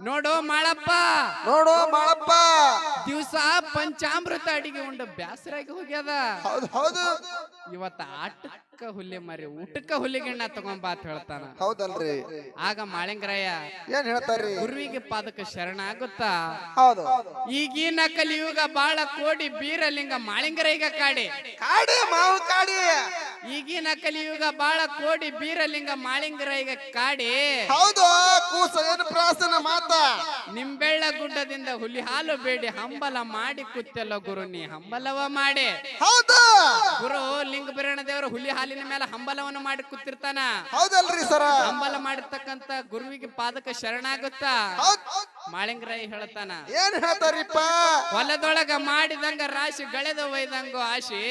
ನೋಡೋ ಮಾಳಪ್ಪ. ನೋಡು ಮಾಳಪ್ಪ. ದಿವಸ ಪಂಚಾಮೃತ ಅಡಿಗೆ ಉಂಡು ಬ್ಯಾಸರಾಗಿ ಹೋಗ್ಯದ. ಹೌದು ಹೌದು. ಇವತ್ತ ಆಟಕ್ಕ ಹುಲ್ಲಿ ಮರಿ ಊಟಕ್ಕ ಹುಲ್ಲಿಗಣ್ಣ ತಗೊಂಬ ಅಂತ ಹೇಳ್ತಾನ. ಹೌದಲ್ರಿ. ಆಗ ಮಾಳಿಂಗರಾಯ ಏನ್ ಹೇಳ್ತಾರ್ರಿ? ಗುರುವಿಗೆ ಪಾದಕ ಶರಣ ಆಗುತ್ತಾ? ಹೌದು. ಈಗಿನ ಕಲಿಯುಗ ಬಾಳ ಕೋಡಿ ಬೀರಲಿಂಗ ಮಾಳಿಂಗರೈಗ ಕಾಡಿ. ಕಾಡಿ ಮಾವು ಕಾಡಿ. ಈಗಿನ ಕಲಿಯುಗ ಬಾಳ ಕೋಡಿ ಬೀರಲಿಂಗ ಮಾಳಿಂಗರೈಗ ಕಾಡಿ. ಹೌದು ಕೂಸ ಏನು ಪ್ರಾಸನ ಮಾತ? ನಿಂಬೆಳ್ಳ ಗುಡ್ಡದಿಂದ ಹುಲಿ ಹಾಲು ಬೇಡಿ ಹಂಬಲ ಮಾಡಿ ಕುತ್ತೆಲ್ಲ ಗುರು ನೀ ಹಂಬಲವ ಮಾಡಿ. ಹೌದು. ಗುರು ಲಿಂಗ ಬೀರಣ್ಣ ದೇವರು ಹುಲಿ ಹಾಲಿನ ಮೇಲೆ ಹಂಬಲವನ್ನು ಮಾಡಿ ಕೂತಿರ್ತಾನ? ಹೌದಲ್ರಿ ಸರ. ಹಂಬಲ ಮಾಡಿರ್ತಕ್ಕಂತ ಗುರುವಿಗೆ ಪಾದಕ ಶರಣಾಗುತ್ತ? ಮಾಳಿಂಗರಾಯಿ ಹೇಳ್ತಾನ. ಏನ್ ಹೇಳ್ತಾರಿಪ್ಪ ಹೊಲದೊಳಗ ಮಾಡಿದಂಗ ರಾಶಿ ಗಳೆದ ಒಯ್ದಂಗು ಆಶಿ.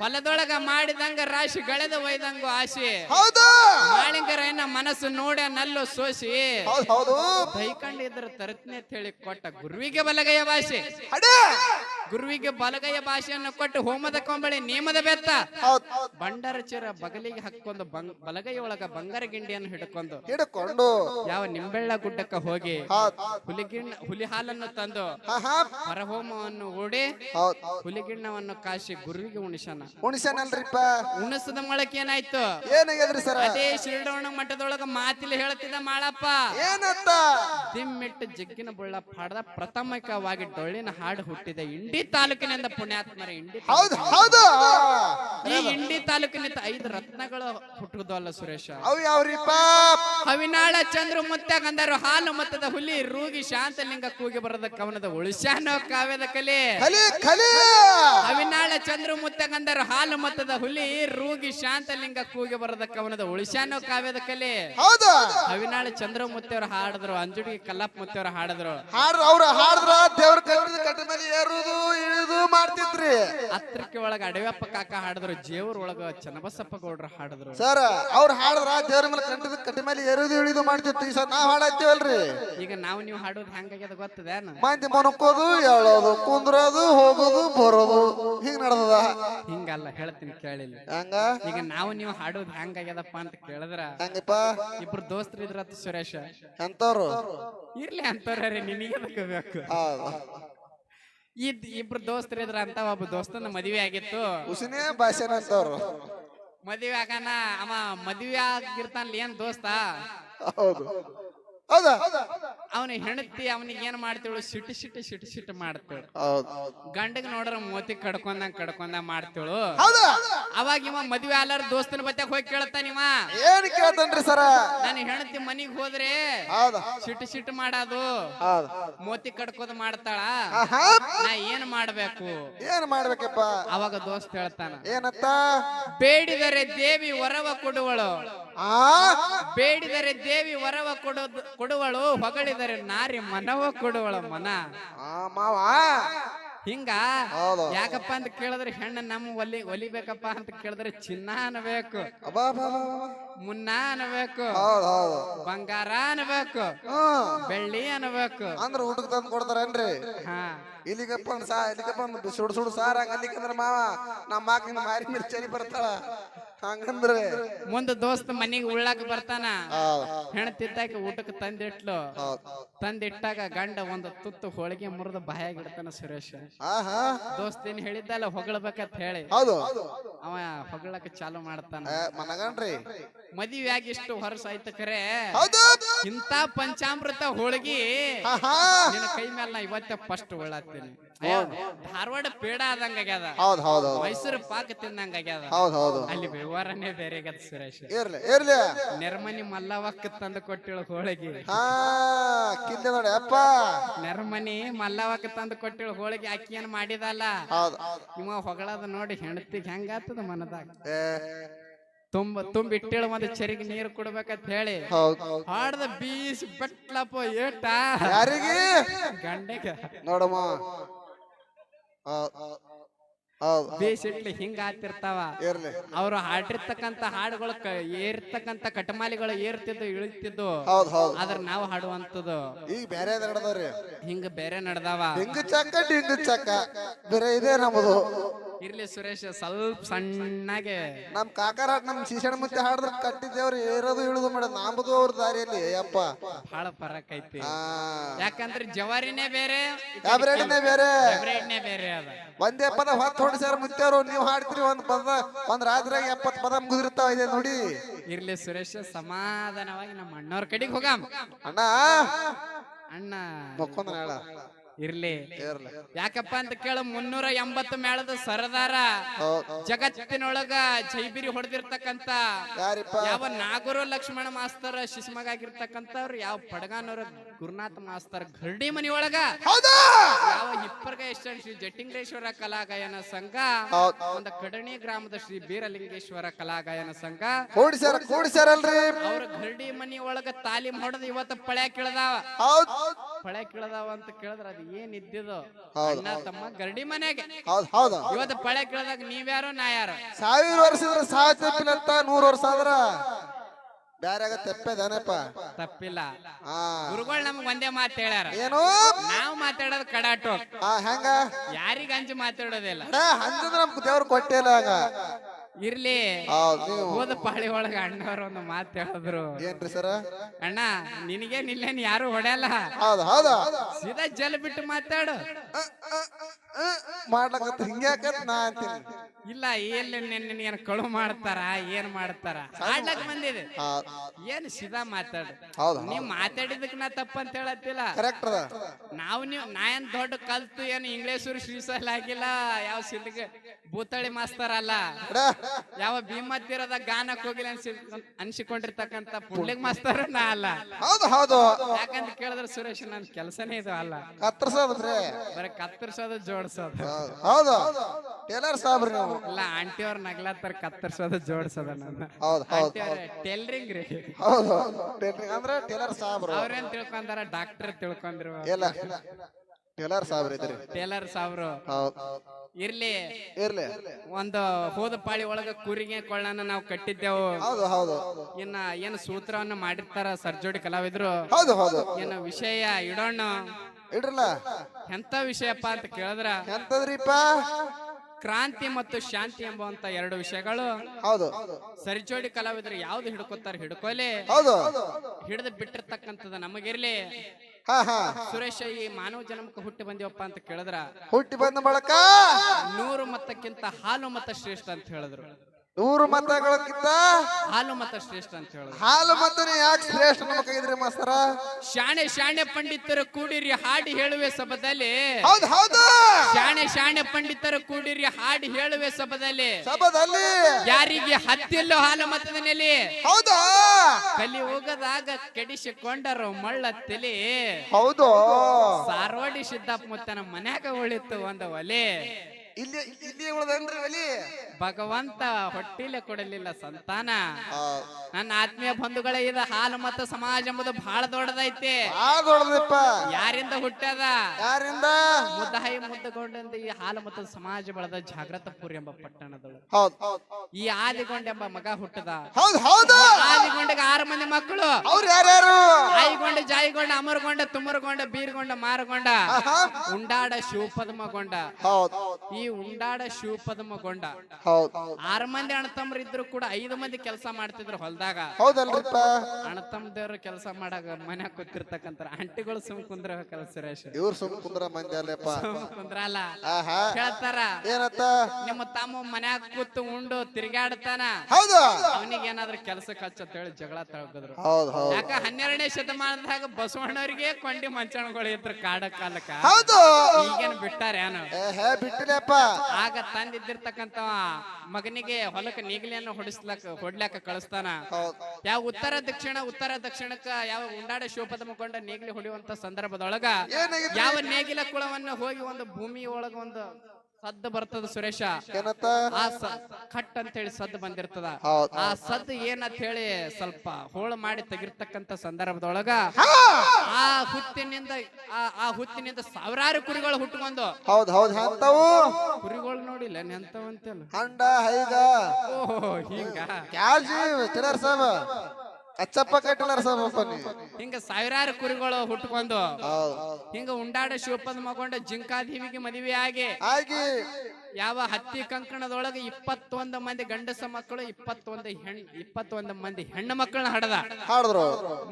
ಹೊಲದೊಳಗ ಮಾಡಿದಂಗ ರಾಶಿ ಗಳೆದ ಒಯ್ದಂಗು ಆಶಿ. ಹೌದು. ಮಾಳಿಂಗರಾಯನ ಮನಸ್ಸು ನೋಡ ನಲ್ಲು ಸೋಸಿ. ಹೌದು ಕೈಕಂಡಿದ್ರ ತರತ್ನೆ ಅಂತ ಹೇಳಿ ಕೊಟ್ಟ ಗುರುವಿಗೆ ಬಲಗೈಯ ಭಾಷೆ ಅಡೇ ಗುರುವಿಗೆ ಬಲಗೈಯ ಭಾಷೆಯನ್ನು ಕೊಟ್ಟು ಹೋಮದ ಕೊಂಬಳಿ ನೇಮದ ಬೆತ್ತ. ಬಂಡಾರಚರ ಬಂಡಾರ ಬಗಲಿಗೆ ಹಾಕೊಂಡು ಬಲಗೈ ಒಳಗ ಬಂಗಾರ ಗಿಂಡಿಯನ್ನು ಹಿಡ್ಕೊಂಡು ಹಿಡ್ಕೊಂಡು. ಯಾವ ನಿಂಬೆಳ್ಳ ಗುಡ್ಡಕ್ಕ ಹೋಗಿ ಹುಲಿಗಿಣ್ಣ ಹುಲಿ ಹಾಲನ್ನು ತಂದು ಪರಹೋಮವನ್ನು ಓಡಿ ಹುಲಿಗಿಣ್ಣವನ್ನು ಕಾಶಿ ಗುರುವಿಗೆ ಉಣಿಸನ ಉಣಿಸನಲ್ರಿಪ್ಪ ಉಣಿಸದ ಮೊಳಕ್ಕೆ ಏನಾಯ್ತು? ಏನಾಗ್ಯದ್ರಿ ಸರ್? ಅದೇ ಶಿರಡೋಣ ಮಠದೊಳಗ ಮಾತಿಲಿ ಹೇಳ್ತಿದ್ದ ಮಾಳಪ್ಪ. ಏನಂತ? ದಿಮ್ಮಿಟ್ಟು ಜಗ್ಗಿನ ಬುಳ್ಳ ಪಾಡದ ಪ್ರಥಮಿಕವಾಗಿ ಡೊಳ್ಳಿನ ಹಾಡು ಹುಟ್ಟಿದ ಇಂಡಿ ತಾಲೂಕಿನಿಂದ ಪುಣ್ಯಾತ್ಮರ ಇಂಡಿ ಹೌದ್ ಹೌದು. ಈ ಇಂಡಿ ತಾಲೂಕಿನಿಂದ ಐದು ರತ್ನಗಳು ಹುಟ್ಟುದಲ್ಲ ಸುರೇಶ. ಅವಿನಾಳ ಯಾವ್ರಿಪ್ಪ? ಚಂದ್ರ ಮುತ್ತ ಗಂಧರು ಹಾಲು ಮತ್ತದ ಹುಲಿ ರೂಗಿ ಶಾಂತಲಿಂಗ ಕೂಗಿ ಬರದ ಕವನದ ಉಳಿಸ್ಯಾನೋ ಕಾವ್ಯದ ಕಲೆ. ಕಲಿ ಕಲಿ. ಅವಿನಾಳ ಚಂದ್ರ ಮುತ್ತ ಗಂಧರು ಹಾಲು ಮತ್ತದ ಹುಲಿ ರೂಗಿ ಶಾಂತಲಿಂಗ ಕೂಗಿ ಬರದ ಕವನದ ಉಳಿಸ್ಯಾನೋ ಕಾವ್ಯದ ಕಲೆ. ಹೌದು. ಅವಿನಾಳ ಚಂದ್ರ ಮುತ್ತೆಯವರು ಹಾಡಿದ್ರು ಅಂಜುಡಿ ಕಲ್ಲಪ್ಪ ಮುತ್ತೆಯವರು ಹಾಡಿದ್ರು. ಹಾಡ್ರು ಅವ್ರು ಹಾಡ್ರ ದೇವ್ರ ಕಟ್ಟಿದ ಕಟ್ಟ ಮೇಲೆ ಏರುದು ಇಳಿದು ಮಾಡ್ತಿದ್ರಿ. ಹತ್ರಕ್ಕೆ ಒಳಗ ಅಡವ್ಯಪ್ಪ ಕಾಕ ಹಾಡಿದ್ರು ಜೇವ್ರ ಒಳಗ ಚನ್ನಬಸಪ್ಪ ಗೌಡ್ರ ಹಾಡಿದ್ರು. ಸರ್ ಅವ್ರು ಹಾಡದ್ರ ದೇವ್ರ ಮೇಲೆ ಕಂಡದ ಕಟ್ಟಿ ಮೇಲೆ ಎರಡು ಇಳಿದು ಮಾಡ್ತಿತ್ತು ಈ ಸರ್. ನಾವ್ ಹಾಡತ್ತೀವಲ್ರಿ ಈಗ ನಾವು ನೀವು ಹಾಡೋದು ಹೆಂಗಾಗ್ಯದ ಗೊತ್ತದೇನ ಮಂದಿ ಮನಕೋದು ಹೇಳೋದು ಕುಂದ್ರೋದು ಹೋಗೋದು ಬರೋದು. ಹಿಂಗ್ ನಡ್ದದ? ಹಿಂಗಲ್ಲ ಹೇಳ್ತೀನಿ ಕೇಳಿಲ್ಲ. ಹಂಗ? ಈಗ ನಾವು ನೀವು ಹಾಡೋದು ಹೆಂಗಾಗ್ಯದಪ್ಪ ಅಂತ ಕೇಳಿದ್ರ ಹಂಗಪ್ಪ? ಇಬ್ರು ದೋಸ್ತರು ಇದ್ರ ಸುರೇಶ. ಅಂತವ್ರು ಇರ್ಲಿ ಅಂತಾರ ನಿನಗೆ ಬೇಕು? ಇದ್ ಇಬ್ರು ದೋಸ್ತರು ಇದ್ರ ಅಂತ ಒಬ್ಬ ದೋಸ್ತನ ಮದ್ವೆ ಆಗಿತ್ತು. ಉಸಿನೇ ಭಾಷೆನ ಅಂತವ್ರು. ಮದ್ವೆ ಆಗಾನ ಅವ ಮದ್ವೆ ಆಗಿರ್ತಾನಲ್ಲ ಏನ್ ದೋಸ್ತ? ಹೌದು. ಹೌದಾ? ಅವನ ಹೆಣತಿ ಅವನಿಗೆ ಏನ್ ಮಾಡ್ತೇಳು ಸಿಟ್ಟು ಸಿಟ್ಟು ಸಿಟ್ಟು ಸಿಟ್ಟು ಮಾಡ್ತೇಳು ಗಂಡಗ್ ನೋಡ್ರ ಮೋತಿ ಕಡ್ಕೊಂಡಂಗ್ ಕಡ್ಕೊಂಡಂಗ್ ಮಾಡ್ತೇಳು ಅವಾಗ ಇವ ಮದ್ವೆ ಆಲಾರ ದೋಸ್ತನ ಬತ್ತಾಗ ಹೋಗಿ ಕೇಳ್ತಾನ ಇವ. ಏನ್ ಕೇಳ್ತನ್ರಿ ಸರ? ನಾನು ಹೆಣತಿ ಮನಿಗ್ ಹೋದ್ರೆ ಹೌದಾ. ಸಿಟ್ಟು ಸಿಟ್ಟು ಮಾಡೋದು. ಮೋತಿ ಕಡ್ಕೋದ್ ಮಾಡ್ತಾಳ. ನಾ ಏನ್ ಮಾಡ್ಬೇಕು? ಏನ್ ಮಾಡ್ಬೇಕಪ್ಪ? ಅವಾಗ ದೋಸ್ತ ಹೇಳ್ತಾನ. ಏನತ್ತ? ಬೇಡಿದರೆ ದೇವಿ ವರವ ಕೊಡುವಳು. ಆ? ಬೇಡಿದರೆ ದೇವಿ ವರವ ಕೊಡೋದು ಕೊಡುವಳು ಹೊಗಳಿದರೆ ನಾರಿ ಮನವ ಕೊಡುವಳು ಮನ. ಆ ಮಾವ? ಹಿಂಗ? ಹೌದು. ಯಾಕಪ್ಪ ಅಂತ ಕೇಳಿದ್ರೆ ಹೆಣ್ಣ ನಮ್ಮ ಒಲಿ ಒಲಿಬೇಕಪ್ಪ ಅಂತ ಕೇಳಿದ್ರೆ ಚಿನ್ನ ಅನ್ಬೇಕು. ಅಬ್ಬಾ. ಮುನ್ನ ಅನ್ಬೇಕು. ಹೌದ್ ಹೌದು. ಬಂಗಾರ ಅನ್ಬೇಕು. ಹ್ಮ್. ಬೆಳ್ಳಿ ಅನ್ಬೇಕು. ಅಂದ್ರೆ ಊಟಕ್ಕೆ ತಂದು ಕೊಡ್ತಾರೇನ್ರಿ? ಹಾ. ಇಲ್ಲಿಗಪ್ಪ ಒಂದ್ ಸಾ ಇಲ್ಲಿಗಪ್ಪ ಒಂದ್ ಸುಡು ಸುಡು ಸಾರ ಮಾವ ನಮ್ಮ ಮಾಕಿನ ಮಾರಿ ಮೇಲೆ ಚಳಿ ಬರ್ತಾಳ. ಹಂಗಂದ್ರೆ ಮುಂದ ದೋಸ್ತ ಮನೆಗೆ ಉಳ್ಳಾಕ ಬರ್ತಾನ. ಹೌದ್. ಹೆಣ್ತಿದ್ದಾಕ ಊಟಕ್ಕೆ ತಂದಿಟ್ಲು. ಹೌದ್. ತಂದಿಟ್ಟಾಗ ಗಂಡ ಒಂದು ತುತ್ತು ಹೋಳಿಗೆ ಮುರಿದು ಬಾಯಾಗಿಡ್ತಾನ ಸುರೇಶ್. ಆಹಾ. ದೋಸ್ತ ಏನ್ ಹೇಳಿದ್ದಲ್ಲ ಹೊಗಳಬೇಕಂತ ಹೇಳಿ. ಹೌದು. ಅವ ಹೊಗಳಕ ಚಾಲು ಮಾಡ್ತಾನ. ಮನಗನ್ರಿ ಮದುವೆಯಾಗಿ ಇಷ್ಟು ಹೊರಸ ಆಯ್ತು ಕರೆ. ಹೌದು. ಇಂತ ಪಂಚಾಮೃತ ಹೋಳಿಗೆ ನಿನ್ನ ಕೈ ಮೇಲೆ ನಾ ಇವತ್ತೇ ಫಸ್ಟ್ ಉಳ್ಳಾತೀನಿ ಧಾರವಾಡ ಪೇಡ ಆದಂಗ ಆಗ್ಯದ. ಹೌದು ಹೌದ್ ಮೈಸೂರು ಪಾಕ ತಿಂದಂಗ ಆಗ್ಯದ. ಹೌದ್ ಹೌದು. ಅಲ್ಲಿ ವ್ಯವಹಾರನೇ ಬೇರೆ ಸುರೇಶ್. ಇರ್ಲಿ ಇರ್ಲಿ. ನೆರ್ಮನಿ ಮಲ್ಲವಕ್ಕ ತಂದು ಕೊಟ್ಟಿಳು ಹೋಳಿಗೆ. ಹಾ ನೋಡಿ ಅಪ್ಪ. ನೆರ್ಮನಿ ಮಲ್ಲವಕ್ಕ ತಂದು ಕೊಟ್ಟಿಳು ಹೋಳಿಗೆ ಅಕ್ಕಿ ಏನ್ ಮಾಡಿದಲ್ಲ? ಹೌದು. ಇವ ಹೊಗಳದ ನೋಡಿ ಹೆಂಡತಿಗೆ ಹೆಂಗಾತದ ಮನದಾಗ? ತುಂಬ ತುಂಬಿ ಇಟ್ಟಿಳು ಒಂದು ಚರಿಗೆ ನೀರು ಕೊಡ್ಬೇಕಂತ ಹೇಳಿ ಹೌದ್. ಹಾಡ್ದ ಬೀಸ್ ಬೆಟ್ಲಪ್ಪ ಏಟ. ಯಾರಿಗೆ? ಗಂಡೆಗ. ನೋಡಮ್ಮ. ಹೌದ್ ಹೌದ್. ಬೀಸ್ ಇಟ್ಲಿ ಹಿಂಗ ಆತಿರ್ತಾವ. ಇರ್ಲಿ. ಅವ್ರು ಹಾಡಿರ್ತಕ್ಕಂತ ಹಾಡುಗಳು ಕ- ಏರ್ತಕ್ಕಂತ ಕಟಮಾಲಿಗಳು ಏರ್ತಿದ್ದು ಇಳಿತಿದ್ದು ಹೌದ್ ಹೌದ್. ಆದ್ರ ನಾವು ಹಾಡುವಂತದ್ದು ಈಗ ಬೇರೆ ನಡ್ದವ್ರಿ? ಹಿಂಗ ಬೇರೆ ನಡ್ದಾವ. ಹಿಂಗ ಚಕ್ಕ ಡಿಂಗ ಚಕ್ಕ. ಬೇರೆ ಇದೆ ನಮ್ಮದು ಇರ್ಲಿ ಸುರೇಶ್ ಸ್ವಲ್ಪ ಸಣ್ಣಗೆ. ನಮ್ ಕಾಕಾರ ನಮ್ ಶಿಶಣ ಮುಂಚೆ ಹಾಡಿದ್ರ ಕಟ್ಟಿದ್ದೇವ್ರಿ. ಇರೋದು ಇಳಿದು ಮೇಡಮ್ ನಾಮದು ಅವ್ರ ದಾರಿಯಲ್ಲಿ. ಅಪ್ಪ ಬಹಳ ಫರಕ್ ಐತಿ. ಯಾಕಂದ್ರೆ ಜವಾರಿನೇ ಬೇರೆ ಬೇರೆ. ಬೇರೆ ಅದ. ಒಂದೇ ಪದ ಹೊತ್ತು ಹೊಡಿಸ್ಯಾರ ಮುತ್ತೆವ್ರು ನೀವು ಹಾಡ್ತೀರಿ ಒಂದ್ ಪದ ಒಂದ್ ರಾತ್ರಿಯಾಗ ಎಪ್ಪತ್ ಪದ ಮುಗಿದಿರ್ತಾವ ಇದೆ ನೋಡಿ. ಇರ್ಲಿ ಸುರೇಶ್ ಸಮಾಧಾನವಾಗಿ ನಮ್ಮ ಅಣ್ಣವ್ರ ಕಡೆಗೆ ಹೋಗಾಮ. ಅಣ್ಣ. ಅಣ್ಣ. ಮಕ್ಕೊಂದ ಹೇಳ. ಇರ್ಲಿ. ಇರ್ಲಿ. ಯಾಕಪ್ಪ ಅಂತ ಕೇಳ ಮುನ್ನೂರ ಎಂಬತ್ತು ಮೇಳದ ಸರದಾರ ಹೌದ್. ಜಗತ್ತಿನೊಳಗ ಜೈಬಿರಿ ಹೊಡೆದಿರ್ತಕ್ಕಂತ ಯಾರಿಪ್ಪ? ಯಾವ ನಾಗೂರು ಲಕ್ಷ್ಮಣ ಮಾಸ್ತರ್ ಶಿಶುಮಗ ಆಗಿರ್ತಕ್ಕಂಥವ್ರು ಯಾವ ಪಡಗಾನವ್ರ ಗುರುನಾಥ ಮಾಸ್ತರ್ ಗರ್ಡಿ ಮನಿಯೊಳಗ ಒಳಗ ಹೌದಾ? ಯಾವ ಹಿಪ್ಪರ್ಗ ಎಷ್ಟ ಶ್ರೀ ಜಟ್ಟಿಂಗ್ರೇಶ್ವರ ಕಲಾಗಾಯನ ಸಂಘ ಒಂದು ಕಡಣಿ ಗ್ರಾಮದ ಶ್ರೀ ಬೀರಲಿಂಗೇಶ್ವರ ಕಲಾಗಾಯನ ಸಂಘ ಅವ್ರ ಘರ್ಡಿ ಮನಿ ಒಳಗ ತಾಲೀಮ್ ಹೊಡೆದ್ ಇವತ್ತು ಪಳ್ಯ ಹೌದ್ ಕೇಳದಾವ ಅಂತ ಕೇಳಿದ್ರ ಅದು ಏನ್ ಇದ್ದಿದ್ದು ಹೌದ್. ಅಣ್ಣ ತಮ್ಮ ಗರಡಿ ಮನೆಗೆ. ಹೌದ್ ಹೌದು. ಇವತ್ತು ಪಳೆ ಕೇಳದಾಗ ನೀವ್ಯಾರು ನಾ ಯಾರು ಸಾವಿರ ವರ್ಷ ಇದ್ರ ಸಾವತ್ತೆಪ್ಪಿನಂತ ನೂರ್ ವರ್ಷ ಆದ್ರ ಬ್ಯಾರ್ಯಾಗ ತೆಪ್ಪೆದಾನಪ್ಪ? ತಪ್ಪಿಲ್ಲ. ಹಾ. ಗುರುಗಳು ನಮ್ಗ್ ಒಂದೇ ಮಾತು ಹೇಳ್ಯಾರ. ಏನು? ನಾವ್ ಮಾತಾಡೋದು ಕಡಾಟು ಹಾ ಹೆಂಗ? ಯಾರಿಗ ಹಂಚಿ ಮಾತಾಡೋದಿಲ್ಲ ಅಣ್ಣ ಹಂಗಂದ್ರ ದೇವ್ರ ಕೊಟ್ಟಿಲ್ಲ ಹಂಗ. ಇರ್ಲಿ. ಹೌದ್ ಪಾಳಿ ಒಳಗ ಅಣ್ಣವ್ರ ಒಂದು ಮಾತು ಹೇಳಿದ್ರು. ಏನ್ರಿ ಸರ? ಅಣ್ಣ ನಿನಗೆ ನಿಲ್ಲೇನ್ ಯಾರು ಹೊಡೆಯಲ್ಲ? ಹೌದಾ ಸೀದಾ ಜಲ್ ಬಿಟ್ಟು ಮಾತಾಡು. ಮಾಡ್ಲಕತ್ತ ಹಿಂಗ್ಯಾಕ ನಾ ಅಂತೀನಿ. ಇಲ್ಲ ಎಲ್ಲಿ ನಿನ್ನ ಕಳು ಮಾಡ್ತಾರ ಏನ್ ಮಾಡ್ತಾರ? ಆಡ್ಲಕ್ ಬಂದಿದೆ ಆ, ಏನ್ ಸೀದಾ ಮಾತಾಡ. ಹೌದ್ ನೀವ್ ಮಾತಾಡಿದಕ್ ನಾ ತಪ್ಪಂತ ಹೇಳತ್ತಿಲ್ಲ. ಕರೆಕ್ಟ್ ಅದ. ನಾವು ನೀವು ನಾ ಏನ್ ದೊಡ್ಡ ಕಲ್ತು ಏನು ಇಂಗ್ಲೇಶ್ವರ ಶ್ರೀಸಲ್ ಆಗಿಲ್ಲ ಯಾವ ಸಿಲ್ಗೆ ಭೂತಳಿ ಮಾಸ್ತರ್ ಅಲ್ಲ. ಯಾವ ಯಾವ ಭೀಮತ್ತಿರದ ಗಾನಕ್ ಹೋಗಿಲ್ಲ ಅನ್ಸಿ ಅನ್ಸಿಕೊಂಡಿರ್ತಕ್ಕಂತ ಪುಂಡ್ಲಿಗ್ ಮಾಸ್ತರ್ ನಾ ಅಲ್ಲ. ಹೌದು ಹೌದು. ಯಾಕಂತ ಕೇಳಿದ್ರೆ ಸುರೇಶ್ ನನ್ ಕೆಲಸನೇ ಇದು ಅಲ್ಲ. ಕತ್ತರ್ಸೋದ್ರೆ. ಬರೀ ಕತ್ತರಿಸೋದು ಜೋಡ್ಸೋದು. ಹೌದು? ಟೇಲರ್ ಸಾಬ್ರಿ ನಾವು. ಇಲ್ಲ ಆಂಟಿ ಅವ್ರ ನಗ್ಲಾತ್ತಾರ ಕತ್ತರಿಸೋದು ಜೋಡ್ಸೋದ ನನ್ನ. ಹೌದ್ ಹೌದ್. ಟೆಲ್ರಿಂಗ್ ರೀ. ಹೌದು ಟೇಲರ್ ಅಂದ್ರೆ ಟೇಲರ್ ಸಾಬ್ರು. ಅವ್ರೇನ್ ತಿಳ್ಕೊಂಡಾರ? ಡಾಕ್ಟರ್ ತಿಳ್ಕೊಂಡ್ರು ಎಲ್ಲ ಟೇಲರ್ ಸಾಬ್ರು ಇದ್ರಿ. ಟೇಲರ್ ಸಾಬ್ರು. ಹೌದ್. ಇರ್ಲಿ. ಇರ್ಲಿ. ಒಂದು ಹೋದ ಪಾಳಿ ಒಳಗ ಕುರಿಗೆ ಕೊಳ್ಳನ ನಾವು ಕಟ್ಟಿದ್ದೆವು. ಹೌದು ಹೌದು. ಇನ್ನ ಏನು ಸೂತ್ರವನ್ನು ಮಾಡಿರ್ತಾರ ಸರ್ಜೋಡಿ ಕಲಾವಿದ್ರು? ಹೌದು ಹೌದು. ಏನು ವಿಷಯ ಇಡೋಣ. ಇಡ್ರಲ್ಲ? ಎಂತ ವಿಷಯಪ್ಪ ಅಂತ ಕೇಳಿದ್ರ? ಎಂತದ್ರಿಪ್ಪ? ಕ್ರಾಂತಿ ಮತ್ತು ಶಾಂತಿ ಎಂಬುವಂತ ಎರಡು ವಿಷಯಗಳು. ಹೌದು. ಸರಿಜೋಡಿ ಕಲಾವಿದರು ಯಾವ್ದು ಹಿಡ್ಕೋತಾರ ಹಿಡ್ಕೋಲಿ. ಹೌದು. ಹಿಡಿದು ಬಿಟ್ಟಿರ್ತಕ್ಕಂಥದ್ದು ನಮಗಿರ್ಲಿ. ಹಾ ಹಾ. ಸುರೇಶ ಈ ಮಾನವ ಜನ್ಮಕ್ಕೆ ಹುಟ್ಟಿ ಬಂದಿವಪ್ಪ ಅಂತ ಕೇಳಿದ್ರ? ಹುಟ್ಟಿ ಬಂದ ಬಳಕ? ನೂರು ಮತ್ತಕ್ಕಿಂತ ಹಾಲು ಮತ ಶ್ರೇಷ್ಠ ಅಂತ ಹೇಳಿದ್ರು. ನೂರು ಮತಗಳಕ್ಕಿಂತ ಹಾಲು ಮತ ಶ್ರೇಷ್ಠ ಅಂತ ಹೇಳ ಹಾಲು ಮತನೇ ಯಾಕೆ ಶ್ರೇಷ್ಠ ನಮಗಿದ್ರಿ ಮಾಸ್ತರ? ಶಾಣೆ ಶಾಣೆ ಪಂಡಿತರು ಕೂಡಿರಿ ಹಾಡಿ ಹೇಳುವೆ ಸಭದಲ್ಲಿ. ಹೌದು ಹೌದು. ಶಾಣೆ ಶಾಣೆ ಪಂಡಿತರು ಕೂಡಿರಿ ಹಾಡಿ ಹೇಳುವೆ ಸಭದಲ್ಲಿ. ಸಭದಲ್ಲಿ. ಯಾರಿಗೆ ಹತ್ತಿಲ್ಲೋ ಹಾಲು ಮತದ ನೆಲೆ. ಹೌದು. ಕಲಿ ಹೋಗದಾಗ ಕೆಡಿಸಿಕೊಂಡರು ಮಳ್ಳ ತಲೆ. ಹೌದು. ಸಾರ್ವಡಿ ಸಿದ್ದಪ್ಪ ಮುತ್ತನ ಮನ್ಯಾಗ ಉಳಿತು ಒಂದ ಒಲೆ. ಇಲ್ಲಿ ಇಲ್ಲಿ ಉಳ್ದನ್ರಿ ಒಲಿ? ಭಗವಂತ ಹೊಟ್ಟಿಲೆ ಕೊಡಲಿಲ್ಲ ಸಂತಾನ. ನನ್ನ ಆತ್ಮೀಯ ಬಂಧುಗಳೇ ಇದ ಹಾಲು ಮತ್ತು ಸಮಾಜ ಎಂಬುದು ಬಹಳ ದೊಡ್ಡದೈತಿ. ಆ ದೊಡ್ಡದಪ್ಪ. ಯಾರಿಂದ ಹುಟ್ಟದ ಯಾರಿಂದ? ಮುದ್ದಾಯಿ ಮುದ್ದಗೊಂಡೆಂದು ಈ ಹಾಲು ಮತ್ತು ಸಮಾಜ ಬಳದ ಜಾಗೃತಪುರ್ ಎಂಬ ಪಟ್ಟಣದ ಹೌದ್. ಈ ಆದಿಗೊಂಡ ಎಂಬ ಮಗ ಹುಟ್ಟದ. ಹೌದ್ ಹೌದು. ಆದಿಗೊಂಡಿಗೆ ಆರು ಮಂದಿ ಮಕ್ಕಳು. ಅವ್ರು ಯಾರ್ಯಾರು? ಆಯಿಗೊಂಡ ಜಾಯಿಗೊಂಡ ಅಮರಗೊಂಡ ತುಮರಗೊಂಡ ಬೀರ್ಗೊಂಡ ಮಾರಗೊಂಡ. ಉಂಡಾಡ ಶಿವಪದ್ಮಗೊಂಡ. ಹೌದ್. ಈ ಉಂಡಾಡ ಶಿವಪದ್ಮಗೊಂಡ ಮಗೊಂಡ ಆರು ಮಂದಿ ಅಣ್ಣತಮ್ಮರು ಇದ್ರು ಕೂಡ ಐದು ಮಂದಿ ಕೆಲಸ ಮಾಡ್ತಿದ್ರು ಹೊಲದಾಗ. ಹೌದಲ್ರಿಪ್ಪ. ಅಣ್ಣತಮ್ಮದೇವ್ರು ಕೆಲಸ ಮಾಡಾಗ ಮನೆ ಕೂತಿರ್ತಕ್ಕಂತ ಆಂಟಿಗಳು ಸುಮ್ ಕೆಲಸ ಸುರೇಶ್. ಇವ್ರು ಸುಮ್ ಕುಂದ್ರ ಮಂದಿ ಅಲ್ಲಪ್ಪ. ಅಲ್ಲ. ಕುಂದ್ರಲ್ಲ ಹೇಳ್ತಾರ ಏನತ್ತ? ನಿಮ್ಮ ತಮ್ಮ ಮನ್ಯಾಗ ಕೂತು ಉಂಡು ತಿರ್ಗಾಡ್ತಾನ ಹೌದು. ಅವನಿಗೆ ಏನಾದ್ರೂ ಕಚ್ಚ ಅಂತ ಹೇಳಿ ಜಗಳ ಹೌದ್ ಯಾಕ ಹನ್ನೆರಡನೇ ಶತಮಾನದಾಗ ಬಸವಣ್ಣವ್ರಿಗೆ ಕೊಂಡಿ ಮಂಚಣಗಳು ಇದ್ರು ಕಾಡ ಕಾಲಕ್ಕ ಹೌದು. ಈಗೇನ್ ಬಿಟ್ಟಾರ ಏನು ಆಗ ತಂದಿದ್ದಿರ್ತಕ್ಕಂತ ಮಗನಿಗೆ ಹೊಲಕ್ಕೆ ನೀಗಲಿಯನ್ನು ಹೊಡಿಸ್ಲಕ್ ಹೊಡ್ಲಾಕ ಕಳಿಸ್ತಾನ. ಯಾವ ಉತ್ತರ ದಕ್ಷಿಣ ಉತ್ತರ ದಕ್ಷಿಣಕ್ಕ ಯಾವ ಉಂಡಾಡ ಶಿವಪದಮಗೊಂಡ ನೇಗಿಲಿ ಹೊಡೆಯುವಂತ ಸಂದರ್ಭದೊಳಗ ಯಾವ ನೇಗಿಲ ಕುಳವನ್ನ ಹೋಗಿ ಒಂದು ಭೂಮಿ ಒಳಗ ಒಂದು ಸದ್ದು ಬರ್ತದ ಸುರೇಶ? ಏನತ್ತ? ಆ ಸ ಕಟ್ ಅಂತ ಹೇಳಿ ಸದ್ದು ಬಂದಿರ್ತದ. ಹೌದ್. ಆ ಸದ್ದು ಏನಂತ ಹೇಳಿ ಸ್ವಲ್ಪ ಹೋಳು ಮಾಡಿ ತೆಗಿರ್ತಕ್ಕಂತ ಸಂದರ್ಭದೊಳಗ ಆ ಹುತ್ತಿನಿಂದ ಆ ಆ ಹುತ್ತಿನಿಂದ ಸಾವಿರಾರು ಕುರಿಗಳು ಹುಟ್ಕೊಂಡು ಹೌದು ಹೌದ್ ಅಂತವು ಕುರಿಗಳು ನೋಡಿಲ್ಲ ನೆಂತವಂತೆಲ್ಲ ಹಂಡ ಹೈಗ. ಓಹೋ ಹಿಂಗ. ಕ್ಯಾಜಿ ಸಾಬ್ ಅಚ್ಚಪ್ಪ ಹಿಂಗ ಸಾವಿರಾರು ಕುರಿಗಳು ಹುಟ್ಕೊಂಡು ಹಿಂಗ ಉಂಡಾಡ ಶಿವಪದ ಮಗೊಂಡ ಜಿಂಕಾದೇವಿಗೆ ಮದುವೆ ಆಗಿ ಯಾವ ಹತ್ತಿ ಕಂಕಣದೊಳಗೆ ಇಪ್ಪತ್ತೊಂದು ಮಂದಿ ಗಂಡಸ ಮಕ್ಕಳು ಇಪ್ಪತ್ತೊಂದು ಹೆಣ್ ಇಪ್ಪತ್ತೊಂದು ಮಂದಿ ಹೆಣ್ಣು ಮಕ್ಕಳನ್ನ ಹಡದ. ಹಾಡಿದ್ರು.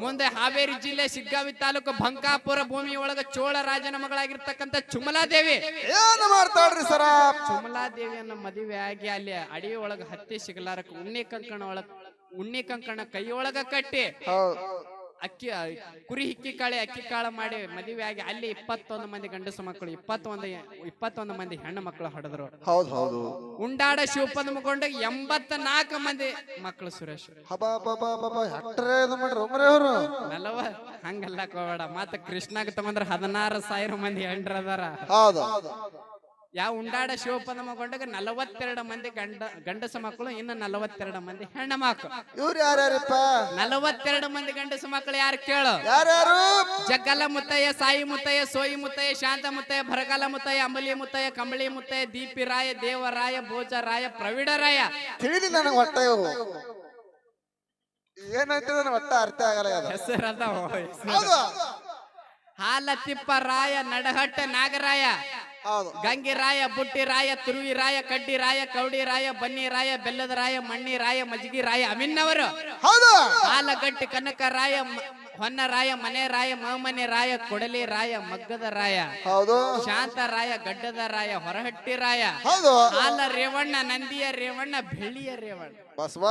ಮುಂದೆ ಹಾವೇರಿ ಜಿಲ್ಲೆ ಸಿಗ್ಗಾವಿ ತಾಲೂಕು ಬಂಕಾಪುರ ಭೂಮಿ ಒಳಗ ಚೋಳ ರಾಜನ ಮಗಳಾಗಿರ್ತಕ್ಕಂಥ ಚುಮಲಾದೇವಿ ಏನು ಮಾಡ್ತಾಳ್ರಿ ಸರ? ಚುಮಲಾದೇವಿಯನ್ನ ಮದುವೆ ಆಗಿ ಅಲ್ಲಿ ಅಡಿ ಒಳಗ ಹತ್ತಿ ಸಿಗಲಾರಕ ಉಣ್ಣಿ ಕಂಕಣ ಒಳಗ ಉಣ್ಣಿ ಕಂಕಣ ಕೈಯೊಳಗ ಕಟ್ಟಿ. ಹೌದ್. ಅಕ್ಕಿ ಕುರಿ ಹಿಕ್ಕಿ ಕಾಳೆ ಅಕ್ಕಿ ಕಾಳ ಮಾಡಿ ಮದುವೆ ಆಗಿ ಅಲ್ಲಿ ಇಪ್ಪತ್ತೊಂದು ಮಂದಿ ಗಂಡಸು ಮಕ್ಕಳು ಇಪ್ಪತ್ತೊಂದು ಇಪ್ಪತ್ತೊಂದು ಮಂದಿ ಹೆಣ್ಣು ಮಕ್ಕಳು ಹಡದ್ರು. ಹೌದು ಹೌದು. ಉಂಡಾಡ ಶಿವಪದ್ಮಗೊಂಡ ಎಂಬತ್ತ ನಾಲ್ಕು ಮಂದಿ ಮಕ್ಕಳು ಸುರೇಶ್. ನಲವ ಹಂಗಲ್ಲ ಕೋಬೇಡ. ಮತ್ತ ಕೃಷ್ಣಾಗ ತಗೊಂಡ್ರ ಹದಿನಾರು ಸಾವಿರ ಮಂದಿ ಹೆಂಡ್ರದಾರ ಹೌದು. ಯಾವ ಉಂಡಾಡ ಶಿವಪದ್ಮಗೊಂಡಾಗ ನಲವತ್ತೆರಡು ಮಂದಿ ಗಂಡ ಗಂಡಸ ಮಕ್ಕಳು ಇನ್ನು ನಲವತ್ತೆರಡು ಮಂದಿ ಹೆಣ್ಣ ಮಕ್ಕಳು. ಇವ್ರು ಯಾರ್ಯಾರಪ್ಪ? ನಲವತ್ತೆರಡು ಮಂದಿ ಗಂಡಸ ಮಕ್ಕಳು ಯಾರು ಕೇಳು? ಯಾರ್ಯಾರು? ಜಗ್ಗಲ ಮುತ್ತಯ್ಯ ಸಾಯಿ ಮುತ್ತಯ್ಯ ಸೋಯಿ ಮುತ್ತಯ್ಯ ಶಾಂತ ಮುತ್ತಯ್ಯ ಭರಗಾಲ ಮುತ್ತಯ್ಯ ಅಂಬಲಿ ಮುತ್ತಯ್ಯ ಕಂಬಳಿ ಮುತ್ತಯ್ಯ ದೀಪಿ ರಾಯ ದೇವರಾಯ ಭೋಜ ರಾಯ ಪ್ರವೀಣ ರಾಯ. ತಿಳಿಲಿ ನನಗೆ ಇವು. ನನ್ನ ಒಟ್ಟ ಅರ್ಥ ಆಗಲ್ಲ ಅದು. ಹೆಸರು. ಅದಾವ ಹೌದು. ಹಾಲತಿಪ್ಪ ರಾಯ ನಡಹಟ್ಟ ನಾಗರಾಯ. ಹೌದು. ಗಂಗಿರಾಯ ಬುಟ್ಟಿ ರಾಯ ತುರುವಿ ರಾಯ ಕಡ್ಡಿ ರಾಯ ಕೌಡಿ ರಾಯ ಬನ್ನಿ ರಾಯ ಬೆಲ್ಲದ ರಾಯ ಮಣ್ಣಿ ರಾಯ ಮಜ್ಗಿ ರಾಯ ಅಮಿನ್ನವರು ಹೌದು. ಆಲಗಟ್ಟಿ ಕನಕ ರಾಯ ಮ- ಹೊನ್ನ ರಾಯ ಮನೆ ರಾಯ ಮಾಮನೆ ರಾಯ ಕೊಡಲಿ ರಾಯ ಮಗ್ಗದ ರಾಯ ಹೌದು. ಶಾಂತ ರಾಯ ಗಡ್ಡದ ರಾಯ ಹೊರಹಟ್ಟಿ ರಾಯ ಹೌದು. ಹಾಲ ರೇವಣ್ಣ ನಂದಿಯ ರೇವಣ್ಣ ಬೆಳ್ಳಿಯ ರೇವಣ್ಣ. ಬಸವ.